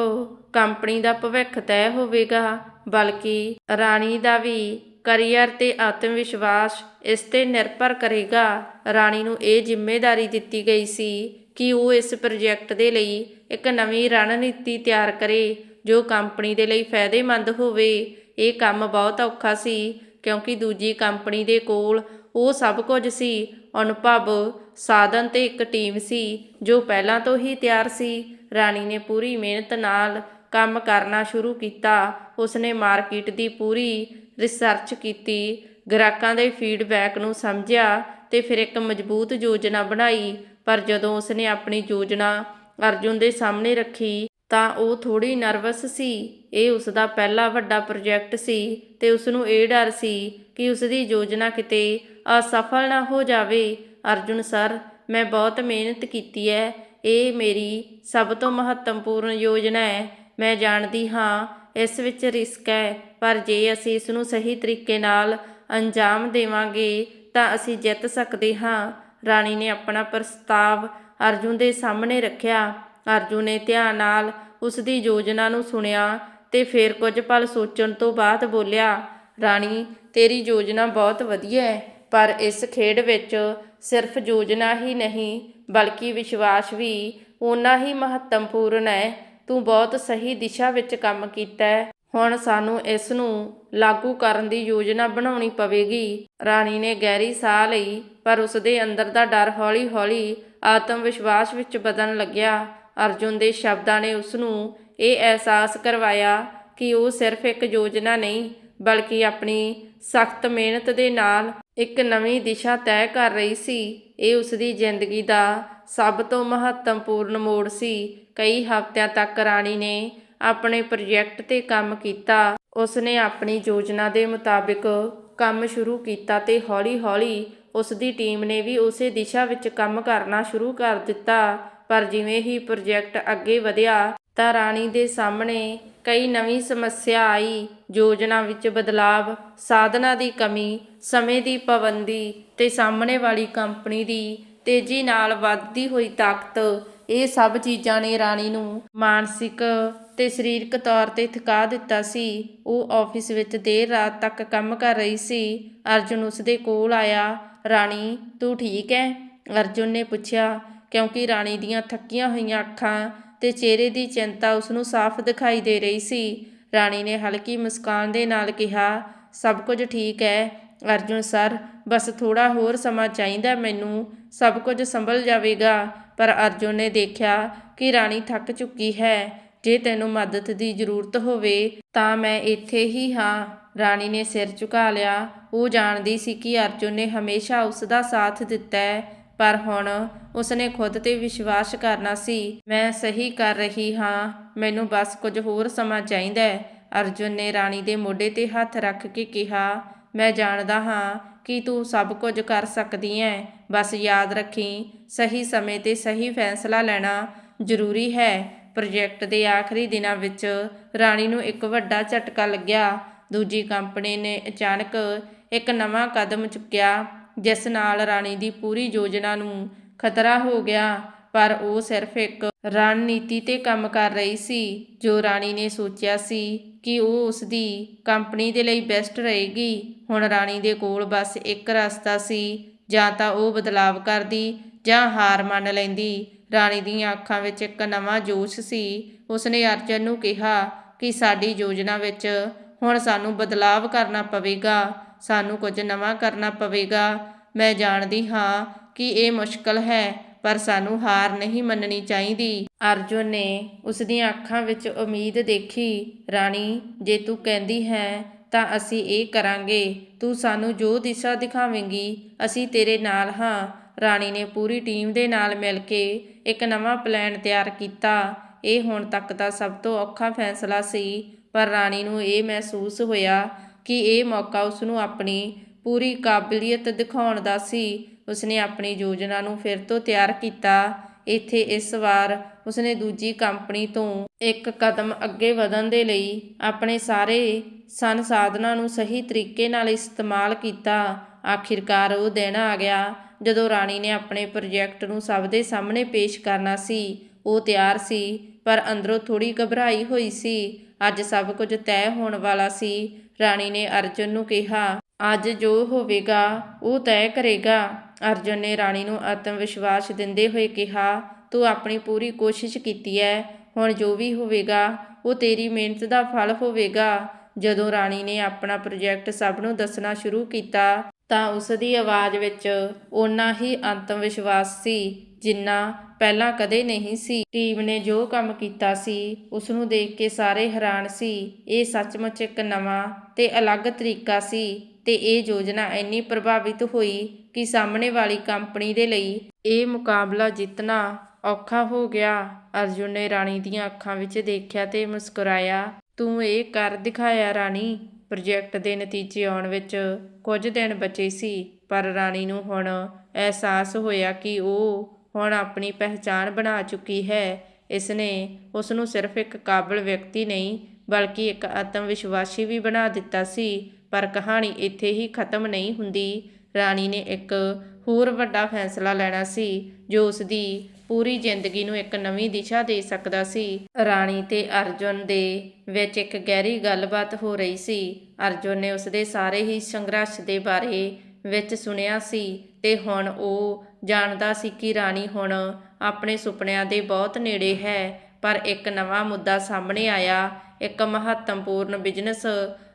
ਕੰਪਨੀ ਦਾ ਭਵਿੱਖ ਤੈਅ ਹੋਵੇਗਾ, ਬਲਕਿ ਰਾਣੀ ਦਾ ਵੀ ਕਰੀਅਰ ਤੇ ਆਤਮ ਵਿਸ਼ਵਾਸ ਇਸ ਤੇ ਨਿਰਭਰ ਕਰੇਗਾ। ਰਾਣੀ ਨੂੰ ਇਹ ਜ਼ਿੰਮੇਵਾਰੀ ਦਿੱਤੀ ਗਈ ਸੀ ਕਿ ਉਹ ਇਸ ਪ੍ਰੋਜੈਕਟ ਦੇ ਲਈ ਇੱਕ ਨਵੀਂ ਰਣਨੀਤੀ ਤਿਆਰ ਕਰੇ ਜੋ ਕੰਪਨੀ ਦੇ ਲਈ ਫਾਇਦੇਮੰਦ ਹੋਵੇ। ਇਹ ਕੰਮ ਬਹੁਤ ਔਖਾ ਸੀ, ਕਿਉਂਕਿ ਦੂਜੀ ਕੰਪਨੀ ਦੇ ਕੋਲ ਉਹ ਸਭ ਕੁਝ ਸੀ। ਅਨੁਭਵ ਸਾਧਨ ਤੇ ਇੱਕ ਟੀਮ ਸੀ, ਜੋ ਪਹਿਲਾਂ ਤੋਂ ਹੀ ਤਿਆਰ ਸੀ। ਰਾਣੀ ਨੇ ਪੂਰੀ ਮਿਹਨਤ ਨਾਲ ਕੰਮ ਕਰਨਾ ਸ਼ੁਰੂ ਕੀਤਾ। ਉਸਨੇ ਮਾਰਕੀਟ ਦੀ ਪੂਰੀ ਰਿਸਰਚ ਕੀਤੀ, ਗ੍ਰਾਹਕਾਂ ਦੇ ਫੀਡਬੈਕ ਨੂੰ ਸਮਝਿਆ ਤੇ ਫਿਰ ਇੱਕ ਮਜ਼ਬੂਤ ਯੋਜਨਾ ਬਣਾਈ। ਪਰ ਜਦੋਂ ਉਸਨੇ ਆਪਣੀ ਯੋਜਨਾ ਅਰਜੁਨ ਦੇ ਸਾਹਮਣੇ ਰੱਖੀ ਤਾਂ ਉਹ ਥੋੜੀ ਨਰਵਸ ਸੀ। ਇਹ ਉਸ ਦਾ ਪਹਿਲਾ ਵੱਡਾ ਪ੍ਰੋਜੈਕਟ ਸੀ ਤੇ ਉਸ ਨੂੰ ਇਹ ਡਰ ਸੀ ਕਿ ਉਸ ਦੀ ਯੋਜਨਾ ਕਿਤੇ ਅਸਫਲ ਨਾ ਹੋ ਜਾਵੇ। ਅਰਜੁਨ ਸਰ, ਮੈਂ ਬਹੁਤ ਮਿਹਨਤ ਕੀਤੀ ਹੈ ਇਹ ਮੇਰੀ ਸਭ ਤੋਂ ਮਹੱਤਵਪੂਰਨ ਯੋਜਨਾ ਹੈ ਮੈਂ ਜਾਣਦੀ ਹਾਂ ਇਸ ਵਿੱਚ ਰਿਸਕ ਹੈ ਪਰ ਜੇ ਅਸੀਂ ਇਸ ਨੂੰ ਸਹੀ ਤਰੀਕੇ ਨਾਲ ਅੰਜਾਮ ਦੇਵਾਂਗੇ, ਤਾਂ ਅਸੀਂ ਜਿੱਤ ਸਕਦੇ ਹਾਂ। ਰਾਣੀ ਨੇ ਆਪਣਾ ਪ੍ਰਸਤਾਵ ਅਰਜੁਨ ਦੇ ਸਾਹਮਣੇ ਰੱਖਿਆ। ਅਰਜੁਨ ਨੇ ਧਿਆਨ ਨਾਲ ਉਸ ਦੀ ਯੋਜਨਾ ਨੂੰ ਸੁਣਿਆ ਤੇ ਫਿਰ ਕੁਝ ਪਲ ਸੋਚਣ ਤੋਂ ਬਾਅਦ ਬੋਲਿਆ, ਰਾਣੀ, ਤੇਰੀ ਯੋਜਨਾ ਬਹੁਤ ਵਧੀਆ ਹੈ, ਪਰ ਇਸ ਖੇਡ ਵਿੱਚ ਸਿਰਫ ਯੋਜਨਾ ਹੀ ਨਹੀਂ, ਬਲਕਿ ਵਿਸ਼ਵਾਸ ਵੀ ਓਨਾ ਹੀ ਮਹੱਤਵਪੂਰਨ ਹੈ। ਤੂੰ ਬਹੁਤ ਸਹੀ ਦਿਸ਼ਾ ਵਿੱਚ ਕੰਮ ਕੀਤਾ ਹੈ। ਹੁਣ ਸਾਨੂੰ ਇਸ ਨੂੰ ਲਾਗੂ ਕਰਨ ਦੀ ਯੋਜਨਾ ਬਣਾਉਣੀ ਪਵੇਗੀ। ਰਾਣੀ ਨੇ ਗਹਿਰੀ ਸਾਹ ਲਈ, ਪਰ ਉਸ ਦੇ ਅੰਦਰ ਦਾ ਡਰ ਹੌਲੀ-ਹੌਲੀ ਆਤਮ ਵਿਸ਼ਵਾਸ ਵਿੱਚ ਬਦਲਣ ਲੱਗਿਆ। ਅਰਜੁਨ ਦੇ ਸ਼ਬਦਾਂ ਨੇ ਉਸ ਨੂੰ ਇਹ ਅਹਿਸਾਸ ਕਰਵਾਇਆ ਕਿ ਉਹ ਸਿਰਫ ਇੱਕ ਯੋਜਨਾ ਨਹੀਂ, ਬਲਕਿ ਆਪਣੀ ਸਖਤ ਮਿਹਨਤ ਦੇ ਨਾਲ ਇੱਕ ਨਵੀਂ ਦਿਸ਼ਾ ਤੈਅ ਕਰ ਰਹੀ ਸੀ। ਇਹ ਉਸ ਦੀ ਜ਼ਿੰਦਗੀ ਦਾ ਸਭ ਤੋਂ ਮਹੱਤਵਪੂਰਨ ਮੋੜ ਸੀ। ਕਈ ਹਫ਼ਤਿਆਂ ਤੱਕ ਰਾਣੀ ਨੇ ਆਪਣੇ ਪ੍ਰੋਜੈਕਟ ਤੇ ਕੰਮ ਕੀਤਾ। ਉਸ ਨੇ ਆਪਣੀ ਯੋਜਨਾ ਦੇ ਮੁਤਾਬਿਕ ਕੰਮ ਸ਼ੁਰੂ ਕੀਤਾ ਤੇ ਹੌਲੀ-ਹੌਲੀ ਉਸ ਦੀ ਟੀਮ ਨੇ ਵੀ ਉਸੇ ਦਿਸ਼ਾ ਵਿੱਚ ਕੰਮ ਕਰਨਾ ਸ਼ੁਰੂ ਕਰ ਦਿੱਤਾ। ਪਰ ਜਿਵੇਂ ਹੀ ਪ੍ਰੋਜੈਕਟ ਅੱਗੇ ਵਧਿਆ ਤਾਂ ਰਾਣੀ ਦੇ ਸਾਹਮਣੇ ਕਈ ਨਵੀਂ ਸਮੱਸਿਆ ਆਈ। ਯੋਜਨਾ ਵਿੱਚ ਬਦਲਾਵ, ਸਾਧਨਾ ਦੀ ਕਮੀ, ਸਮੇਂ ਦੀ ਪਾਬੰਦੀ ਤੇ ਸਾਹਮਣੇ ਵਾਲੀ ਕੰਪਨੀ ਦੀ ਤੇਜ਼ੀ ਨਾਲ ਵੱਧਦੀ ਹੋਈ ਤਾਕਤ, ਇਹ ਸਭ ਚੀਜ਼ਾਂ ਨੇ ਰਾਣੀ ਨੂੰ ਮਾਨਸਿਕ ਤੇ ਸਰੀਰਕ ਤੌਰ ਤੇ ਥਕਾ ਦਿੱਤਾ ਸੀ। ਉਹ ਆਫਿਸ ਵਿੱਚ ਦੇਰ ਰਾਤ ਤੱਕ ਕੰਮ ਕਰ ਰਹੀ ਸੀ। ਅਰਜੁਨ ਉਸ ਦੇ ਕੋਲ ਆਇਆ, ਰਾਣੀ, ਤੂੰ ਠੀਕ ਹੈ ਅਰਜੁਨ ਨੇ ਪੁੱਛਿਆ ਕਿਉਂਕਿ ਰਾਣੀ ਦੀਆਂ ਥੱਕੀਆਂ ਹੋਈਆਂ ਅੱਖਾਂ ਤੇ ਚਿਹਰੇ ਦੀ ਚਿੰਤਾ ਉਸ ਨੂੰ ਸਾਫ਼ ਦਿਖਾਈ ਦੇ ਰਹੀ ਸੀ। ਰਾਣੀ ਨੇ ਹਲਕੀ ਮੁਸਕਾਨ ਦੇ ਨਾਲ ਕਿਹਾ, ਸਭ ਕੁਝ ਠੀਕ ਹੈ ਅਰਜੁਨ ਸਰ, ਬਸ ਥੋੜਾ ਹੋਰ ਸਮਾਂ ਚਾਹੀਦਾ ਮੈਨੂੰ, ਸਭ ਕੁਝ ਸੰਭਲ ਜਾਵੇਗਾ। ਪਰ ਅਰਜੁਨ ਨੇ ਦੇਖਿਆ ਕਿ ਰਾਣੀ ਥੱਕ ਚੁੱਕੀ ਹੈ। ਜੇ ਤੈਨੂੰ ਮਦਦ ਦੀ ਜ਼ਰੂਰਤ ਹੋਵੇ ਤਾਂ ਮੈਂ ਇੱਥੇ ਹੀ ਹਾਂ। ਰਾਣੀ ਨੇ ਸਿਰ ਝੁਕਾ ਲਿਆ। ਉਹ ਜਾਣਦੀ ਸੀ ਕਿ ਅਰਜੁਨ ਨੇ ਹਮੇਸ਼ਾ ਉਸ ਦਾ ਸਾਥ ਦਿੱਤਾ ਹੈ। ਪਰ ਹੁਣ ਉਸਨੇ ਖੁਦ ਤੇ ਵਿਸ਼ਵਾਸ ਕਰਨਾ ਸੀ, ਮੈਂ ਸਹੀ ਕਰ ਰਹੀ ਹਾਂ, ਮੈਨੂੰ ਬਸ ਕੁਝ ਹੋਰ ਸਮਾਂ ਚਾਹੀਦਾ ਹੈ। ਅਰਜੁਨ ਨੇ ਰਾਣੀ ਦੇ ਮੋਢੇ ਤੇ ਹੱਥ ਰੱਖ ਕੇ ਕਿਹਾ, ਮੈਂ ਜਾਣਦਾ ਹਾਂ ਕਿ ਤੂੰ ਸਭ ਕੁਝ ਕਰ ਸਕਦੀ ਹੈ, ਬਸ ਯਾਦ ਰੱਖੀ, ਸਹੀ ਸਮੇਂ ਤੇ ਸਹੀ ਫੈਸਲਾ ਲੈਣਾ ਜ਼ਰੂਰੀ ਹੈ। ਪ੍ਰੋਜੈਕਟ ਦੇ ਆਖਰੀ ਦਿਨਾਂ ਵਿੱਚ ਰਾਣੀ ਨੂੰ ਇੱਕ ਵੱਡਾ ਝਟਕਾ ਲੱਗਿਆ। ਦੂਜੀ ਕੰਪਨੀ ਨੇ ਅਚਾਨਕ ਇੱਕ ਨਵਾਂ ਕਦਮ ਚੁੱਕਿਆ। ਜਿਸ ਨਾਲ ਰਾਣੀ ਦੀ ਪੂਰੀ ਯੋਜਨਾ ਨੂੰ ਖਤਰਾ ਹੋ ਗਿਆ, ਪਰ ਉਹ ਸਿਰਫ ਇੱਕ ਰਣਨੀਤੀ ਤੇ ਕੰਮ ਕਰ ਰਹੀ ਸੀ, ਜੋ ਰਾਣੀ ਨੇ ਸੋਚਿਆ ਸੀ ਕਿ ਉਹ ਉਸ ਦੀ ਕੰਪਨੀ ਦੇ ਲਈ ਬੈਸਟ ਰਹੇਗੀ। ਹੁਣ ਰਾਣੀ ਦੇ ਕੋਲ ਬਸ ਇੱਕ ਰਸਤਾ ਸੀ, ਜਾਂ ਤਾਂ ਉਹ ਬਦਲਾਵ ਕਰਦੀ, ਜਾਂ ਹਾਰ ਮੰਨ ਲੈਂਦੀ। ਰਾਣੀ ਦੀਆਂ ਅੱਖਾਂ ਵਿੱਚ ਇੱਕ ਨਵਾਂ ਜੋਸ਼ ਸੀ। ਉਸਨੇ ਅਰਜਨ ਨੂੰ ਕਿਹਾ ਕਿ ਸਾਡੀ ਯੋਜਨਾ ਵਿੱਚ ਹੁਣ ਸਾਨੂੰ ਬਦਲਾਵ ਕਰਨਾ ਪਵੇਗਾ। ਸਾਨੂੰ ਕੁਝ ਨਵਾਂ ਕਰਨਾ ਪਵੇਗਾ। ਮੈਂ ਜਾਣਦੀ ਹਾਂ ਕਿ ਇਹ ਮੁਸ਼ਕਲ ਹੈ, ਪਰ ਸਾਨੂੰ ਹਾਰ ਨਹੀਂ ਮੰਨਣੀ ਚਾਹੀਦੀ। ਅਰਜੁਨ ਨੇ ਉਸ ਦੀਆਂ ਅੱਖਾਂ ਵਿੱਚ ਉਮੀਦ ਦੇਖੀ, ਰਾਣੀ, ਜੇ ਤੂੰ ਕਹਿੰਦੀ ਹੈ, ਤਾਂ ਅਸੀਂ ਇਹ ਕਰਾਂਗੇ। ਤੂੰ ਸਾਨੂੰ ਜੋ ਦਿਸ਼ਾ ਦਿਖਾਵੇਂਗੀ, ਅਸੀਂ ਤੇਰੇ ਨਾਲ ਹਾਂ। ਰਾਣੀ ਨੇ ਪੂਰੀ ਟੀਮ ਦੇ ਨਾਲ ਮਿਲ ਕੇ ਇੱਕ ਨਵਾਂ ਪਲਾਨ ਤਿਆਰ ਕੀਤਾ। ਇਹ ਹੁਣ ਤੱਕ ਦਾ ਸਭ ਤੋਂ ਔਖਾ ਫੈਸਲਾ ਸੀ, ਪਰ ਰਾਣੀ ਨੂੰ ਇਹ ਮਹਿਸੂਸ ਹੋਇਆ ਕਿ ਇਹ ਮੌਕਾ ਉਸ ਨੂੰ ਆਪਣੀ ਪੂਰੀ ਕਾਬਲੀਅਤ ਦਿਖਾਉਣ ਦਾ ਸੀ। ਉਸਨੇ ਆਪਣੀ ਯੋਜਨਾ ਨੂੰ ਫਿਰ ਤੋਂ ਤਿਆਰ ਕੀਤਾ। ਇੱਥੇ ਇਸ ਵਾਰ ਉਸਨੇ ਦੂਜੀ ਕੰਪਨੀ ਤੋਂ ਇੱਕ ਕਦਮ ਅੱਗੇ ਵਧਣ ਦੇ ਲਈ ਆਪਣੇ ਸਾਰੇ ਸੰਸਾਧਨਾਂ ਨੂੰ ਸਹੀ ਤਰੀਕੇ ਨਾਲ ਇਸਤੇਮਾਲ ਕੀਤਾ। ਆਖਿਰਕਾਰ ਉਹ ਦਿਨ ਆ ਗਿਆ ਜਦੋਂ ਰਾਣੀ ਨੇ ਆਪਣੇ ਪ੍ਰੋਜੈਕਟ ਨੂੰ ਸਭ ਦੇ ਸਾਹਮਣੇ ਪੇਸ਼ ਕਰਨਾ ਸੀ। ਉਹ ਤਿਆਰ ਸੀ, ਪਰ ਅੰਦਰੋਂ ਥੋੜੀ ਘਬਰਾਈ ਹੋਈ ਸੀ। ਅੱਜ ਸਭ ਕੁਝ ਤੈਅ ਹੋਣ ਵਾਲਾ ਸੀ। ਰਾਣੀ ਨੇ ਅਰਜੁਨ ਨੂੰ ਕਿਹਾ, ਅੱਜ ਜੋ ਹੋਵੇਗਾ, ਉਹ ਤੈਅ ਕਰੇਗਾ। ਅਰਜੁਨ ਨੇ ਰਾਣੀ ਨੂੰ ਆਤਮ ਵਿਸ਼ਵਾਸ ਦਿੰਦੇ ਹੋਏ ਕਿਹਾ, ਤੂੰ ਆਪਣੀ ਪੂਰੀ ਕੋਸ਼ਿਸ਼ ਕੀਤੀ ਹੈ ਹੁਣ ਜੋ ਵੀ ਹੋਵੇਗਾ, ਉਹ ਤੇਰੀ ਮਿਹਨਤ ਦਾ ਫਲ ਹੋਵੇਗਾ। ਜਦੋਂ ਰਾਣੀ ਨੇ ਆਪਣਾ ਪ੍ਰੋਜੈਕਟ ਸਭ ਨੂੰ ਦੱਸਣਾ ਸ਼ੁਰੂ ਕੀਤਾ, ਤਾਂ ਉਸ ਦੀ ਆਵਾਜ਼ ਵਿੱਚ ਓਨਾ ਹੀ ਆਤਮ ਵਿਸ਼ਵਾਸ ਸੀ। ਜਿੰਨਾ ਪਹਿਲਾਂ ਕਦੇ ਨਹੀਂ ਸੀ। ਟੀਮ ਨੇ ਜੋ ਕੰਮ ਕੀਤਾ ਸੀ ਉਸ ਨੂੰ ਦੇਖ ਕੇ ਸਾਰੇ ਹੈਰਾਨ ਸੀ। ਇਹ ਸੱਚਮੁੱਚ ਇੱਕ ਨਵਾਂ ਤੇ ਅਲੱਗ ਤਰੀਕਾ ਸੀ ਤੇ ਇਹ ਯੋਜਨਾ ਇੰਨੀ ਪ੍ਰਭਾਵਿਤ ਹੋਈ ਕਿ ਸਾਹਮਣੇ ਵਾਲੀ ਕੰਪਨੀ ਦੇ ਲਈ ਇਹ ਮੁਕਾਬਲਾ ਜਿੱਤਣਾ ਔਖਾ ਹੋ ਗਿਆ। ਅਰਜੁਨ ਨੇ ਰਾਣੀ ਦੀਆਂ ਅੱਖਾਂ ਵਿੱਚ ਦੇਖਿਆ ਤੇ ਮੁਸਕਰਾਇਆ, ਤੂੰ ਇਹ ਕਰ ਦਿਖਾਇਆ ਰਾਣੀ। ਪ੍ਰੋਜੈਕਟ ਦੇ ਨਤੀਜੇ ਆਉਣ ਵਿੱਚ ਕੁਝ ਦਿਨ ਬਚੇ ਸੀ, ਪਰ ਰਾਣੀ ਨੂੰ ਹੁਣ ਅਹਿਸਾਸ ਹੋਇਆ ਕਿ ਉਹ ਹੁਣ ਆਪਣੀ ਪਹਿਚਾਣ ਬਣਾ ਚੁੱਕੀ ਹੈ। ਇਸ ਨੇ ਉਸ ਨੂੰ ਸਿਰਫ ਇੱਕ ਕਾਬਲ ਵਿਅਕਤੀ ਨਹੀਂ, ਬਲਕਿ ਇੱਕ ਆਤਮ ਵਿਸ਼ਵਾਸੀ ਵੀ ਬਣਾ ਦਿੱਤਾ ਸੀ। ਪਰ ਕਹਾਣੀ ਇੱਥੇ ਹੀ ਖਤਮ ਨਹੀਂ ਹੁੰਦੀ। ਰਾਣੀ ਨੇ ਇੱਕ ਹੋਰ ਵੱਡਾ ਫੈਸਲਾ ਲੈਣਾ ਸੀ, ਜੋ ਉਸ ਦੀ ਪੂਰੀ ਜ਼ਿੰਦਗੀ ਨੂੰ ਇੱਕ ਨਵੀਂ ਦਿਸ਼ਾ ਦੇ ਸਕਦਾ ਸੀ। ਰਾਣੀ ਤੇ ਅਰਜੁਨ ਦੇ ਵਿੱਚ ਇੱਕ ਗਹਿਰੀ ਗੱਲਬਾਤ ਹੋ ਰਹੀ ਸੀ। ਅਰਜੁਨ ਨੇ ਉਸ ਦੇ ਸਾਰੇ ਹੀ ਸੰਘਰਸ਼ ਦੇ ਬਾਰੇ ਵਿੱਚ ਸੁਣਿਆ ਸੀ ਤੇ ਹੁਣ ਉਹ ਜਾਣਦਾ ਸੀ ਕਿ ਰਾਣੀ ਹੁਣ ਆਪਣੇ ਸੁਪਨਿਆਂ ਦੇ ਬਹੁਤ ਨੇੜੇ ਹੈ, ਪਰ ਇੱਕ ਨਵਾਂ ਮੁੱਦਾ ਸਾਹਮਣੇ ਆਇਆ। ਇੱਕ ਮਹੱਤਵਪੂਰਨ ਬਿਜ਼ਨਸ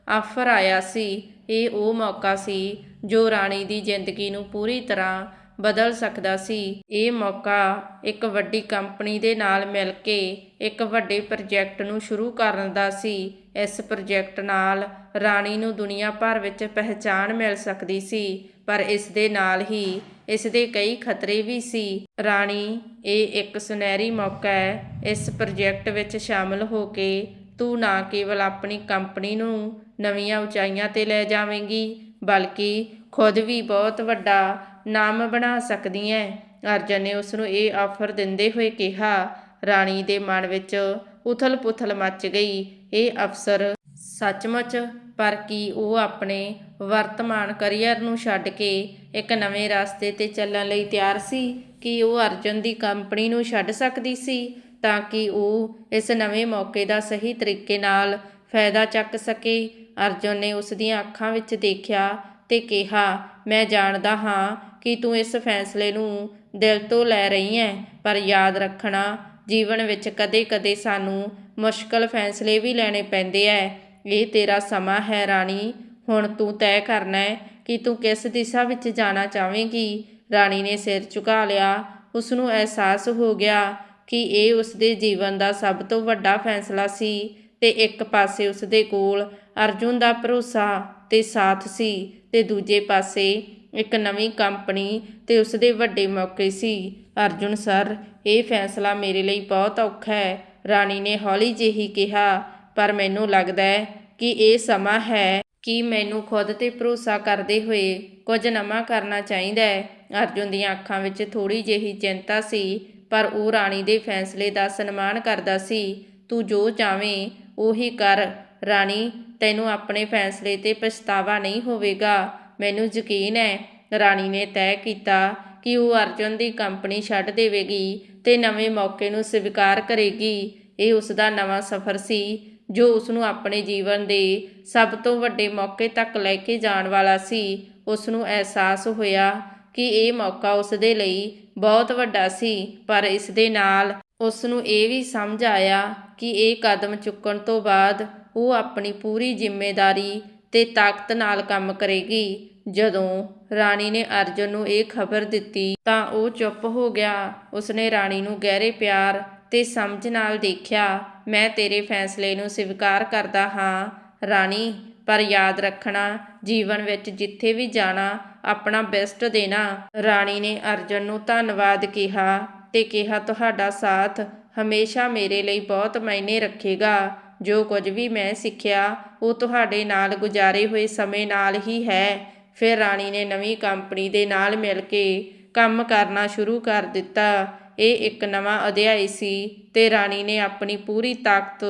ਆਫਰ ਆਇਆ ਸੀ। ਇਹ ਉਹ ਮੌਕਾ ਸੀ ਜੋ ਰਾਣੀ ਦੀ ਜ਼ਿੰਦਗੀ ਨੂੰ ਪੂਰੀ ਤਰ੍ਹਾਂ ਬਦਲ ਸਕਦਾ ਸੀ। ਇਹ ਮੌਕਾ ਇੱਕ ਵੱਡੀ ਕੰਪਨੀ ਦੇ ਨਾਲ ਮਿਲ ਕੇ ਇੱਕ ਵੱਡੇ ਪ੍ਰੋਜੈਕਟ ਨੂੰ ਸ਼ੁਰੂ ਕਰਨ ਦਾ ਸੀ। ਇਸ ਪ੍ਰੋਜੈਕਟ ਨਾਲ ਰਾਣੀ ਨੂੰ ਦੁਨੀਆ ਭਰ ਵਿੱਚ ਪਹਿਚਾਣ ਮਿਲ ਸਕਦੀ ਸੀ, ਪਰ ਇਸ ਦੇ ਨਾਲ ਹੀ ਇਸ ਦੇ ਕਈ ਖਤਰੇ ਵੀ ਸੀ। ਰਾਣੀ, ਇਹ ਇੱਕ ਸੁਨਹਿਰੀ ਮੌਕਾ ਹੈ। ਇਸ ਪ੍ਰੋਜੈਕਟ ਵਿੱਚ ਸ਼ਾਮਲ ਹੋ ਕੇ ਤੂੰ ਨਾ ਕੇਵਲ ਆਪਣੀ ਕੰਪਨੀ ਨੂੰ ਨਵੀਆਂ ਉਚਾਈਆਂ ਤੇ ਲੈ ਜਾਵੇਂਗੀ, ਬਲਕਿ ਖੁਦ ਵੀ ਬਹੁਤ ਵੱਡਾ ਨਾਮ ਬਣਾ ਸਕਦੀ ਹੈ। ਅਰਜਨ ਨੇ ਉਸ ਨੂੰ ਇਹ ਆਫਰ ਦਿੰਦੇ ਹੋਏ ਕਿਹਾ। ਰਾਣੀ ਦੇ ਮਨ ਵਿੱਚ ਉਥਲ-ਪੁਥਲ ਮੱਚ ਗਈ। ਇਹ ਅਫਸਰ ਸੱਚਮੁੱਚ ਪਰ ਕੀ ਉਹ ਆਪਣੇ ਵਰਤਮਾਨ ਕਰੀਅਰ ਨੂੰ ਛੱਡ ਕੇ ਇੱਕ ਨਵੇਂ ਰਸਤੇ ਤੇ ਚੱਲਣ ਲਈ ਤਿਆਰ ਸੀ? ਕਿ ਉਹ ਅਰਜਨ ਦੀ ਕੰਪਨੀ ਨੂੰ ਛੱਡ ਸਕਦੀ ਸੀ ਤਾਂ ਕਿ ਉਹ ਇਸ ਨਵੇਂ ਮੌਕੇ ਦਾ ਸਹੀ ਤਰੀਕੇ ਨਾਲ ਫਾਇਦਾ ਚੱਕ ਸਕੇ? ਅਰਜੁਨ ਨੇ ਉਸ ਦੀਆਂ ਅੱਖਾਂ ਵਿੱਚ ਦੇਖਿਆ ਤੇ ਕਿਹਾ, ਮੈਂ ਜਾਣਦਾ ਹਾਂ ਕਿ ਤੂੰ ਇਸ ਫੈਸਲੇ ਨੂੰ ਦਿਲ ਤੋਂ ਲੈ ਰਹੀ ਹੈ, ਪਰ ਯਾਦ ਰੱਖਣਾ, ਜੀਵਨ ਵਿੱਚ ਕਦੇ-ਕਦੇ ਸਾਨੂੰ ਮੁਸ਼ਕਲ ਫੈਸਲੇ ਵੀ ਲੈਣੇ ਪੈਂਦੇ ਐ। ਇਹ ਤੇਰਾ ਸਮਾਂ ਹੈ ਰਾਣੀ। ਹੁਣ ਤੂੰ ਤੈਅ ਕਰਨਾ ਹੈ ਕਿ ਤੂੰ ਕਿਸ ਦਿਸ਼ਾ ਵਿੱਚ ਜਾਣਾ ਚਾਹਵੇਂਗੀ। ਰਾਣੀ ਨੇ ਸਿਰ ਝੁਕਾ ਲਿਆ। ਉਸ ਨੂੰ ਅਹਿਸਾਸ ਹੋ ਗਿਆ ਕਿ ਇਹ ਉਸ ਦੇ ਜੀਵਨ ਦਾ ਸਭ ਤੋਂ ਵੱਡਾ ਫੈਸਲਾ ਸੀ ਤੇ ਇੱਕ ਪਾਸੇ ਉਸ ਦੇ ਕੋਲ ਅਰਜੁਨ ਦਾ ਭਰੋਸਾ ਤੇ ਸਾਥ ਸੀ ਤੇ ਦੂਜੇ ਪਾਸੇ ਇੱਕ ਨਵੀਂ ਕੰਪਨੀ ਤੇ ਉਸ ਦੇ ਵੱਡੇ ਮੌਕੇ ਸੀ। ਅਰਜੁਨ, ਸਰ, ਇਹ ਫੈਸਲਾ ਮੇਰੇ ਲਈ ਬਹੁਤ ਔਖਾ ਹੈ। ਰਾਣੀ ਨੇ ਹੌਲੀ ਜਿਹੀ ਕਿਹਾ ਪਰ ਮੈਨੂੰ ਲੱਗਦਾ ਹੈ ਕਿ ਇਹ ਸਮਾਂ ਹੈ ਕਿ ਮੈਨੂੰ ਖੁਦ ਤੇ ਭਰੋਸਾ ਕਰਦੇ ਹੋਏ ਕੁਝ ਨਵਾਂ ਕਰਨਾ ਚਾਹੀਦਾ ਹੈ। ਅਰਜੁਨ ਦੀਆਂ ਅੱਖਾਂ ਵਿੱਚ ਥੋੜੀ ਜਿਹੀ ਚਿੰਤਾ ਸੀ, ਪਰ ਉਹ ਰਾਣੀ ਦੇ ਫੈਸਲੇ ਦਾ ਸਨਮਾਨ ਕਰਦਾ ਸੀ। ਤੂੰ ਜੋ ਚਾਵੇਂ ਉਹੀ ਕਰ। ਰਾਣੀ, ਤੈਨੂੰ ਆਪਣੇ ਫੈਸਲੇ ਤੇ ਪਛਤਾਵਾ ਨਹੀਂ ਹੋਵੇਗਾ। ਮੈਨੂੰ ਯਕੀਨ ਹੈ, ਰਾਣੀ ਨੇ ਤੈਅ ਕੀਤਾ ਕਿ ਉਹ ਅਰਜੁਨ ਦੀ ਕੰਪਨੀ ਛੱਡ ਦੇਵੇਗੀ ਤੇ ਨਵੇਂ ਮੌਕੇ ਨੂੰ ਸਵੀਕਾਰ ਕਰੇਗੀ। ਇਹ ਉਸ ਦਾ ਨਵਾਂ ਸਫ਼ਰ ਸੀ। ਜੋ ਉਸ ਨੂੰ ਆਪਣੇ ਜੀਵਨ ਦੇ ਸਭ ਤੋਂ ਵੱਡੇ ਮੌਕੇ ਤੱਕ ਲੈ ਕੇ ਜਾਣ ਵਾਲਾ ਸੀ ਉਸ ਨੂੰ ਅਹਿਸਾਸ ਹੋਇਆ ਕਿ ਇਹ ਮੌਕਾ ਉਸ ਦੇ ਲਈ ਬਹੁਤ ਵੱਡਾ ਸੀ, ਪਰ ਇਸ ਦੇ ਨਾਲ ਉਸ ਨੂੰ ਇਹ ਵੀ ਸਮਝ ਆਇਆ ਕਿ ਇਹ ਕਦਮ ਚੁੱਕਣ ਤੋਂ ਬਾਅਦ ਉਹ ਆਪਣੀ ਪੂਰੀ ਜ਼ਿੰਮੇਵਾਰੀ ਤੇ ਤਾਕਤ ਨਾਲ ਕੰਮ ਕਰੇਗੀ। ਜਦੋਂ ਰਾਣੀ ਨੇ ਅਰਜੁਨ ਨੂੰ ਇਹ ਖਬਰ ਦਿੱਤੀ ਤਾਂ ਉਹ ਚੁੱਪ ਹੋ ਗਿਆ। ਉਸਨੇ ਰਾਣੀ ਨੂੰ ਗਹਿਰੇ ਪਿਆਰ ਤੇ ਸਮਝ ਨਾਲ ਦੇਖਿਆ, ਮੈਂ ਤੇਰੇ ਫੈਸਲੇ ਨੂੰ ਸਵੀਕਾਰ ਕਰਦਾ ਹਾਂ। ਰਾਣੀ, ਪਰ ਯਾਦ ਰੱਖਣਾ, ਜੀਵਨ ਵਿੱਚ ਜਿੱਥੇ ਵੀ ਜਾਣਾ, ਆਪਣਾ ਬੈਸਟ ਦੇਣਾ। ਰਾਣੀ ਨੇ ਅਰਜੁਨ ਨੂੰ ਧੰਨਵਾਦ ਕਿਹਾ ਤੇ ਕਿਹਾ, ਤੁਹਾਡਾ ਸਾਥ ਹਮੇਸ਼ਾ ਮੇਰੇ ਲਈ ਬਹੁਤ ਮਾਇਨੇ ਰੱਖੇਗਾ। ਜੋ ਕੁਝ ਵੀ ਮੈਂ ਸਿੱਖਿਆ, ਉਹ ਤੁਹਾਡੇ ਨਾਲ ਗੁਜ਼ਾਰੇ ਹੋਏ ਸਮੇਂ ਨਾਲ ਹੀ ਹੈ। ਫਿਰ ਰਾਣੀ ਨੇ ਨਵੀਂ ਕੰਪਨੀ ਦੇ ਨਾਲ ਮਿਲ ਕੇ ਕੰਮ ਕਰਨਾ ਸ਼ੁਰੂ ਕਰ ਦਿੱਤਾ। ਇਹ ਇੱਕ ਨਵਾਂ ਅਧਿਆਇ ਸੀ ਤੇ ਰਾਣੀ ਨੇ ਆਪਣੀ ਪੂਰੀ ਤਾਕਤ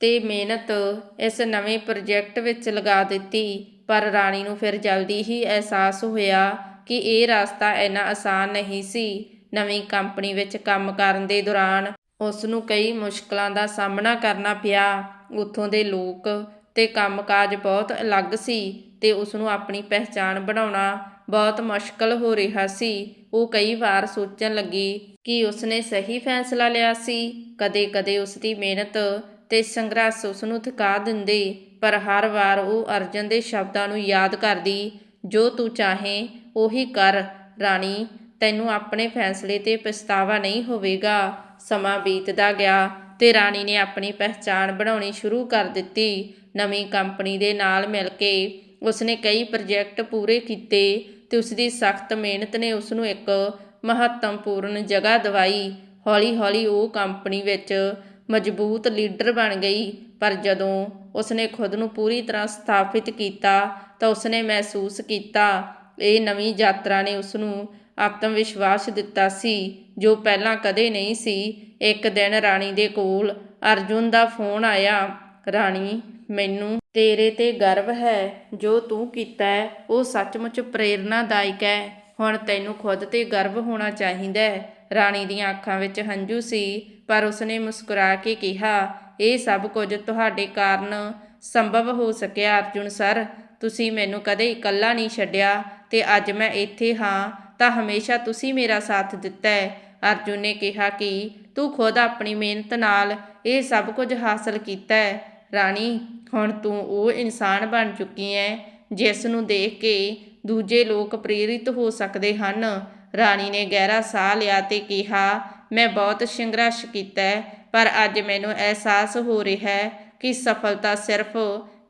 ਤੇ ਮਿਹਨਤ ਇਸ ਨਵੇਂ ਪ੍ਰੋਜੈਕਟ ਵਿੱਚ ਲਗਾ ਦਿੱਤੀ। ਪਰ ਰਾਣੀ ਨੂੰ ਫਿਰ ਜਲਦੀ ਹੀ ਅਹਿਸਾਸ ਹੋਇਆ ਕਿ ਇਹ ਰਸਤਾ ਇੰਨਾ ਆਸਾਨ ਨਹੀਂ ਸੀ। ਨਵੀਂ ਕੰਪਨੀ ਵਿੱਚ ਕੰਮ ਕਰਨ ਦੇ ਦੌਰਾਨ ਉਸ ਨੂੰ ਕਈ ਮੁਸ਼ਕਲਾਂ ਦਾ ਸਾਹਮਣਾ ਕਰਨਾ ਪਿਆ। ਉੱਥੋਂ ਦੇ ਲੋਕ ਤੇ ਕੰਮਕਾਜ ਬਹੁਤ ਅਲੱਗ ਸੀ ਤੇ ਉਸ ਨੂੰ ਆਪਣੀ ਪਹਿਚਾਣ ਬਣਾਉਣਾ ਬਹੁਤ ਮੁਸ਼ਕਲ ਹੋ ਰਿਹਾ ਸੀ। ਉਹ ਕਈ ਵਾਰ ਸੋਚਣ ਲੱਗੀ ਕਿ ਉਸਨੇ ਸਹੀ ਫੈਸਲਾ ਲਿਆ ਸੀ। ਕਦੇ-ਕਦੇ ਉਸਦੀ ਮਿਹਨਤ ਤੇ ਸੰਘਰਸ਼ ਉਸਨੂੰ ਥਕਾ ਦਿੰਦੇ, ਪਰ ਹਰ ਵਾਰ ਉਹ ਅਰਜਨ ਦੇ ਸ਼ਬਦਾਂ ਨੂੰ ਯਾਦ ਕਰਦੀ, ਜੋ ਤੂੰ ਚਾਹੇ, ਉਹੀ ਕਰ, ਰਾਣੀ, ਤੈਨੂੰ ਆਪਣੇ ਫੈਸਲੇ ਤੇ ਪਛਤਾਵਾ ਨਹੀਂ ਹੋਵੇਗਾ। ਸਮਾਂ ਬੀਤਦਾ ਗਿਆ ਤੇ ਰਾਣੀ ਨੇ ਆਪਣੀ ਪਹਿਚਾਣ ਬਣਾਉਣੀ ਸ਼ੁਰੂ ਕਰ ਦਿੱਤੀ। ਨਵੀਂ ਕੰਪਨੀ ਦੇ ਨਾਲ ਮਿਲ ਕੇ ਉਸਨੇ ਕਈ ਪ੍ਰੋਜੈਕਟ ਪੂਰੇ ਕੀਤੇ। ਤੇ ਉਸਦੀ ਸਖਤ ਮਿਹਨਤ ਨੇ ਉਸ ਨੂੰ ਇੱਕ ਮਹੱਤਵਪੂਰਨ ਜਗ੍ਹਾ ਦਿਵਾਈ। ਹੌਲੀ-ਹੌਲੀ ਉਹ ਕੰਪਨੀ ਵਿੱਚ ਮਜ਼ਬੂਤ ਲੀਡਰ ਬਣ ਗਈ। ਪਰ ਜਦੋਂ ਉਸਨੇ ਖੁਦ ਨੂੰ ਪੂਰੀ ਤਰ੍ਹਾਂ ਸਥਾਪਿਤ ਕੀਤਾ, ਤਾਂ ਉਸਨੇ ਮਹਿਸੂਸ ਕੀਤਾ, ਇਹ ਨਵੀਂ ਯਾਤਰਾ ਨੇ ਉਸ ਨੂੰ ਆਤਮ ਵਿਸ਼ਵਾਸ ਦਿੱਤਾ ਸੀ, ਜੋ ਪਹਿਲਾਂ ਕਦੇ ਨਹੀਂ ਸੀ। ਇੱਕ ਦਿਨ ਰਾਣੀ ਦੇ ਕੋਲ ਅਰਜੁਨ ਦਾ ਫੋਨ ਆਇਆ। ਰਾਣੀ, ਮੈਨੂੰ ਤੇਰੇ ਤੇ ਗਰਵ ਹੈ, ਜੋ ਤੂੰ ਕੀਤਾ ਹੈ, ਉਹ ਸੱਚਮੁੱਚ ਪ੍ਰੇਰਨਾਦਾਇਕ ਹੈ। ਹੁਣ ਤੈਨੂੰ ਖੁਦ ਤੇ ਗਰਵ ਹੋਣਾ ਚਾਹੀਦਾ ਹੈ। ਰਾਣੀ ਦੀਆਂ ਅੱਖਾਂ ਵਿੱਚ ਹੰਝੂ ਸੀ, ਪਰ ਉਸਨੇ ਮੁਸਕਰਾ ਕੇ ਕਿਹਾ, ਇਹ ਸਭ ਕੁਝ ਤੁਹਾਡੇ ਕਾਰਨ ਸੰਭਵ ਹੋ ਸਕਿਆ, ਅਰਜੁਨ ਸਰ। ਤੁਸੀਂ ਮੈਨੂੰ ਕਦੇ ਇਕੱਲਾ ਨਹੀਂ ਛੱਡਿਆ, ਤੇ ਅੱਜ ਮੈਂ ਇੱਥੇ ਹਾਂ, ਤਾਂ ਹਮੇਸ਼ਾ ਤੁਸੀਂ ਮੇਰਾ ਸਾਥ ਦਿੱਤਾ ਹੈ। ਅਰਜੁਨ ਨੇ ਕਿਹਾ ਕਿ ਤੂੰ ਖੁਦ ਆਪਣੀ ਮਿਹਨਤ ਨਾਲ ਇਹ ਸਭ ਕੁਝ ਹਾਸਲ ਕੀਤਾ ਹੈ। ਰਾਣੀ, ਹੁਣ ਤੂੰ ਉਹ ਇਨਸਾਨ ਬਣ ਚੁੱਕੀ ਹੈ ਜਿਸ ਨੂੰ ਦੇਖ ਕੇ ਦੂਜੇ ਲੋਕ ਪ੍ਰੇਰਿਤ ਹੋ ਸਕਦੇ ਹਨ। ਰਾਣੀ ਨੇ ਗਹਿਰਾ ਸਾਹ ਲਿਆ ਤੇ ਕਿਹਾ, ਮੈਂ ਬਹੁਤ ਸੰਘਰਸ਼ ਕੀਤਾ ਪਰ ਅੱਜ ਮੈਨੂੰ ਅਹਿਸਾਸ ਹੋ ਰਿਹਾ ਹੈ ਕਿ ਸਫਲਤਾ ਸਿਰਫ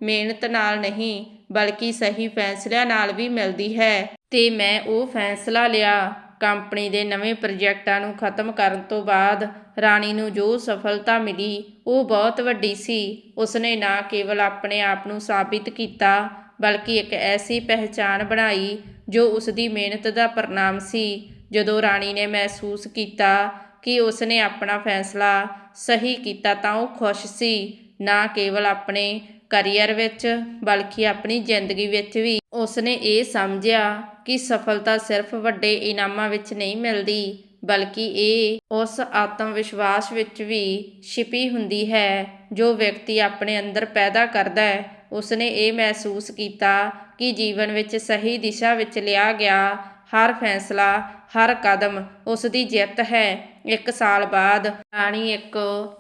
ਮਿਹਨਤ ਨਾਲ ਨਹੀਂ, ਬਲਕਿ ਸਹੀ ਫੈਸਲਿਆਂ ਨਾਲ ਵੀ ਮਿਲਦੀ ਹੈ। ਤੇ ਮੈਂ ਉਹ ਫੈਸਲਾ ਲਿਆ। ਕੰਪਨੀ ਦੇ ਨਵੇਂ ਪ੍ਰੋਜੈਕਟਾਂ ਨੂੰ ਖਤਮ ਕਰਨ ਤੋਂ ਬਾਅਦ ਰਾਣੀ ਨੂੰ ਜੋ ਸਫਲਤਾ ਮਿਲੀ, ਉਹ ਬਹੁਤ ਵੱਡੀ ਸੀ। ਉਸਨੇ ਨਾ ਕੇਵਲ ਆਪਣੇ ਆਪ ਨੂੰ ਸਾਬਿਤ ਕੀਤਾ, ਬਲਕਿ ਇੱਕ ਐਸੀ ਪਹਿਚਾਣ ਬਣਾਈ ਜੋ ਉਸ ਦੀ ਮਿਹਨਤ ਦਾ ਪ੍ਰਣਾਮ ਸੀ। ਜਦੋਂ ਰਾਣੀ ਨੇ ਮਹਿਸੂਸ ਕੀਤਾ ਕਿ ਉਸਨੇ ਆਪਣਾ ਫੈਸਲਾ ਸਹੀ ਕੀਤਾ ਤਾਂ ਉਹ ਖੁਸ਼ ਸੀ, ਨਾ ਕੇਵਲ ਆਪਣੇ ਕੈਰੀਅਰ ਵਿੱਚ, ਬਲਕਿ ਆਪਣੀ ਜ਼ਿੰਦਗੀ ਵਿੱਚ ਵੀ। ਉਸਨੇ ਇਹ ਸਮਝਿਆ ਕਿ ਸਫਲਤਾ ਸਿਰਫ ਵੱਡੇ ਇਨਾਮਾਂ ਵਿੱਚ ਨਹੀਂ ਮਿਲਦੀ, ਬਲਕਿ ਇਹ ਉਸ ਆਤਮ ਵਿਸ਼ਵਾਸ ਵਿੱਚ ਵੀ ਛਿਪੀ ਹੁੰਦੀ ਹੈ, ਜੋ ਵਿਅਕਤੀ ਆਪਣੇ ਅੰਦਰ ਪੈਦਾ ਕਰਦਾ ਹੈ। ਉਸਨੇ ਇਹ ਮਹਿਸੂਸ ਕੀਤਾ ਕਿ ਜੀਵਨ ਵਿੱਚ ਸਹੀ ਦਿਸ਼ਾ ਵਿੱਚ ਲਿਆ ਗਿਆ ਹਰ ਫੈਸਲਾ, ਹਰ ਕਦਮ ਉਸ ਦੀ ਜਿੱਤ ਹੈ। ਇੱਕ ਸਾਲ ਬਾਅਦ ਰਾਣੀ ਇੱਕ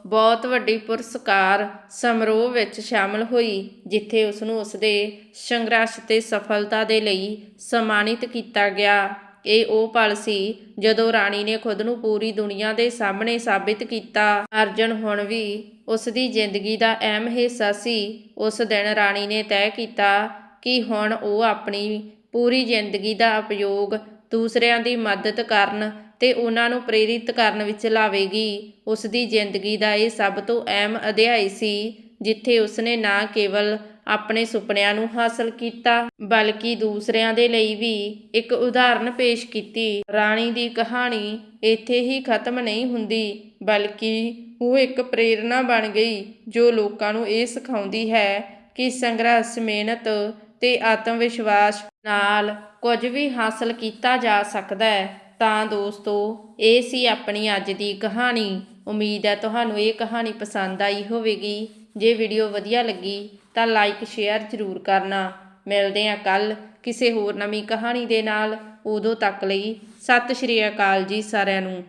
ਬਹੁਤ ਵੱਡੀ ਪੁਰਸਕਾਰ ਸਮਾਰੋਹ ਵਿੱਚ ਸ਼ਾਮਲ ਹੋਈ, ਜਿੱਥੇ ਉਸ ਨੂੰ ਉਸਦੇ ਸੰਘਰਸ਼ ਤੇ ਸਫਲਤਾ ਦੇ ਲਈ ਸਨਮਾਨਿਤ ਕੀਤਾ ਗਿਆ। ਇਹ ਉਹ ਪਲ ਸੀ ਜਦੋਂ ਰਾਣੀ ਨੇ ਖੁਦ ਨੂੰ ਪੂਰੀ ਦੁਨੀਆ ਦੇ ਸਾਹਮਣੇ ਸਾਬਿਤ ਕੀਤਾ। ਅਰਜਨ ਹੁਣ ਵੀ ਉਸ ਦੀ ਜ਼ਿੰਦਗੀ ਦਾ ਅਹਿਮ ਹਿੱਸਾ ਸੀ। ਉਸ ਦਿਨ ਰਾਣੀ ਨੇ ਤੈਅ ਕੀਤਾ ਕਿ ਹੁਣ ਉਹ ਆਪਣੀ ਪੂਰੀ ਜ਼ਿੰਦਗੀ ਦਾ ਉਪਯੋਗ ਦੂਸਰਿਆਂ ਦੀ ਮਦਦ ਕਰਨ ਤੇ ਉਹਨਾਂ ਨੂੰ ਪ੍ਰੇਰਿਤ ਕਰਨ ਵਿੱਚ ਲਾਵੇਗੀ। ਉਸ ਦੀ ਜ਼ਿੰਦਗੀ ਦਾ ਇਹ ਸਭ ਤੋਂ ਅਹਿਮ ਅਧਿਆਇ ਸੀ, ਜਿੱਥੇ ਉਸਨੇ ਨਾ ਕੇਵਲ ਆਪਣੇ ਸੁਪਨਿਆਂ ਨੂੰ ਹਾਸਲ ਕੀਤਾ, ਬਲਕਿ ਦੂਸਰਿਆਂ ਦੇ ਲਈ ਵੀ ਇੱਕ ਉਦਾਹਰਨ ਪੇਸ਼ ਕੀਤੀ। ਰਾਣੀ ਦੀ ਕਹਾਣੀ ਇੱਥੇ ਹੀ ਖਤਮ ਨਹੀਂ ਹੁੰਦੀ, ਬਲਕਿ ਉਹ ਇੱਕ ਪ੍ਰੇਰਣਾ ਬਣ ਗਈ, ਜੋ ਲੋਕਾਂ ਨੂੰ ਇਹ ਸਿਖਾਉਂਦੀ ਹੈ ਕਿ ਸੰਘਰਸ਼, ਮਿਹਨਤ ਤੇ ਆਤਮ ਵਿਸ਼ਵਾਸ ਨਾਲ ਕੁਝ ਵੀ ਹਾਸਲ ਕੀਤਾ ਜਾ ਸਕਦਾ ਹੈ। ਤਾਂ ਦੋਸਤੋ, ਇਹ ਸੀ ਆਪਣੀ ਅੱਜ ਦੀ ਕਹਾਣੀ। ਉਮੀਦ ਹੈ ਤੁਹਾਨੂੰ ਇਹ ਕਹਾਣੀ ਪਸੰਦ ਆਈ ਹੋਵੇਗੀ। ਜੇ ਵੀਡੀਓ ਵਧੀਆ ਲੱਗੀ ਤਾਂ ਲਾਈਕ, ਸ਼ੇਅਰ ਜ਼ਰੂਰ ਕਰਨਾ। ਮਿਲਦੇ ਹਾਂ ਕੱਲ ਕਿਸੇ ਹੋਰ ਨਵੀਂ ਕਹਾਣੀ ਦੇ ਨਾਲ। ਉਦੋਂ ਤੱਕ ਲਈ ਸਤਿ ਸ਼੍ਰੀ ਅਕਾਲ ਜੀ ਸਾਰਿਆਂ ਨੂੰ।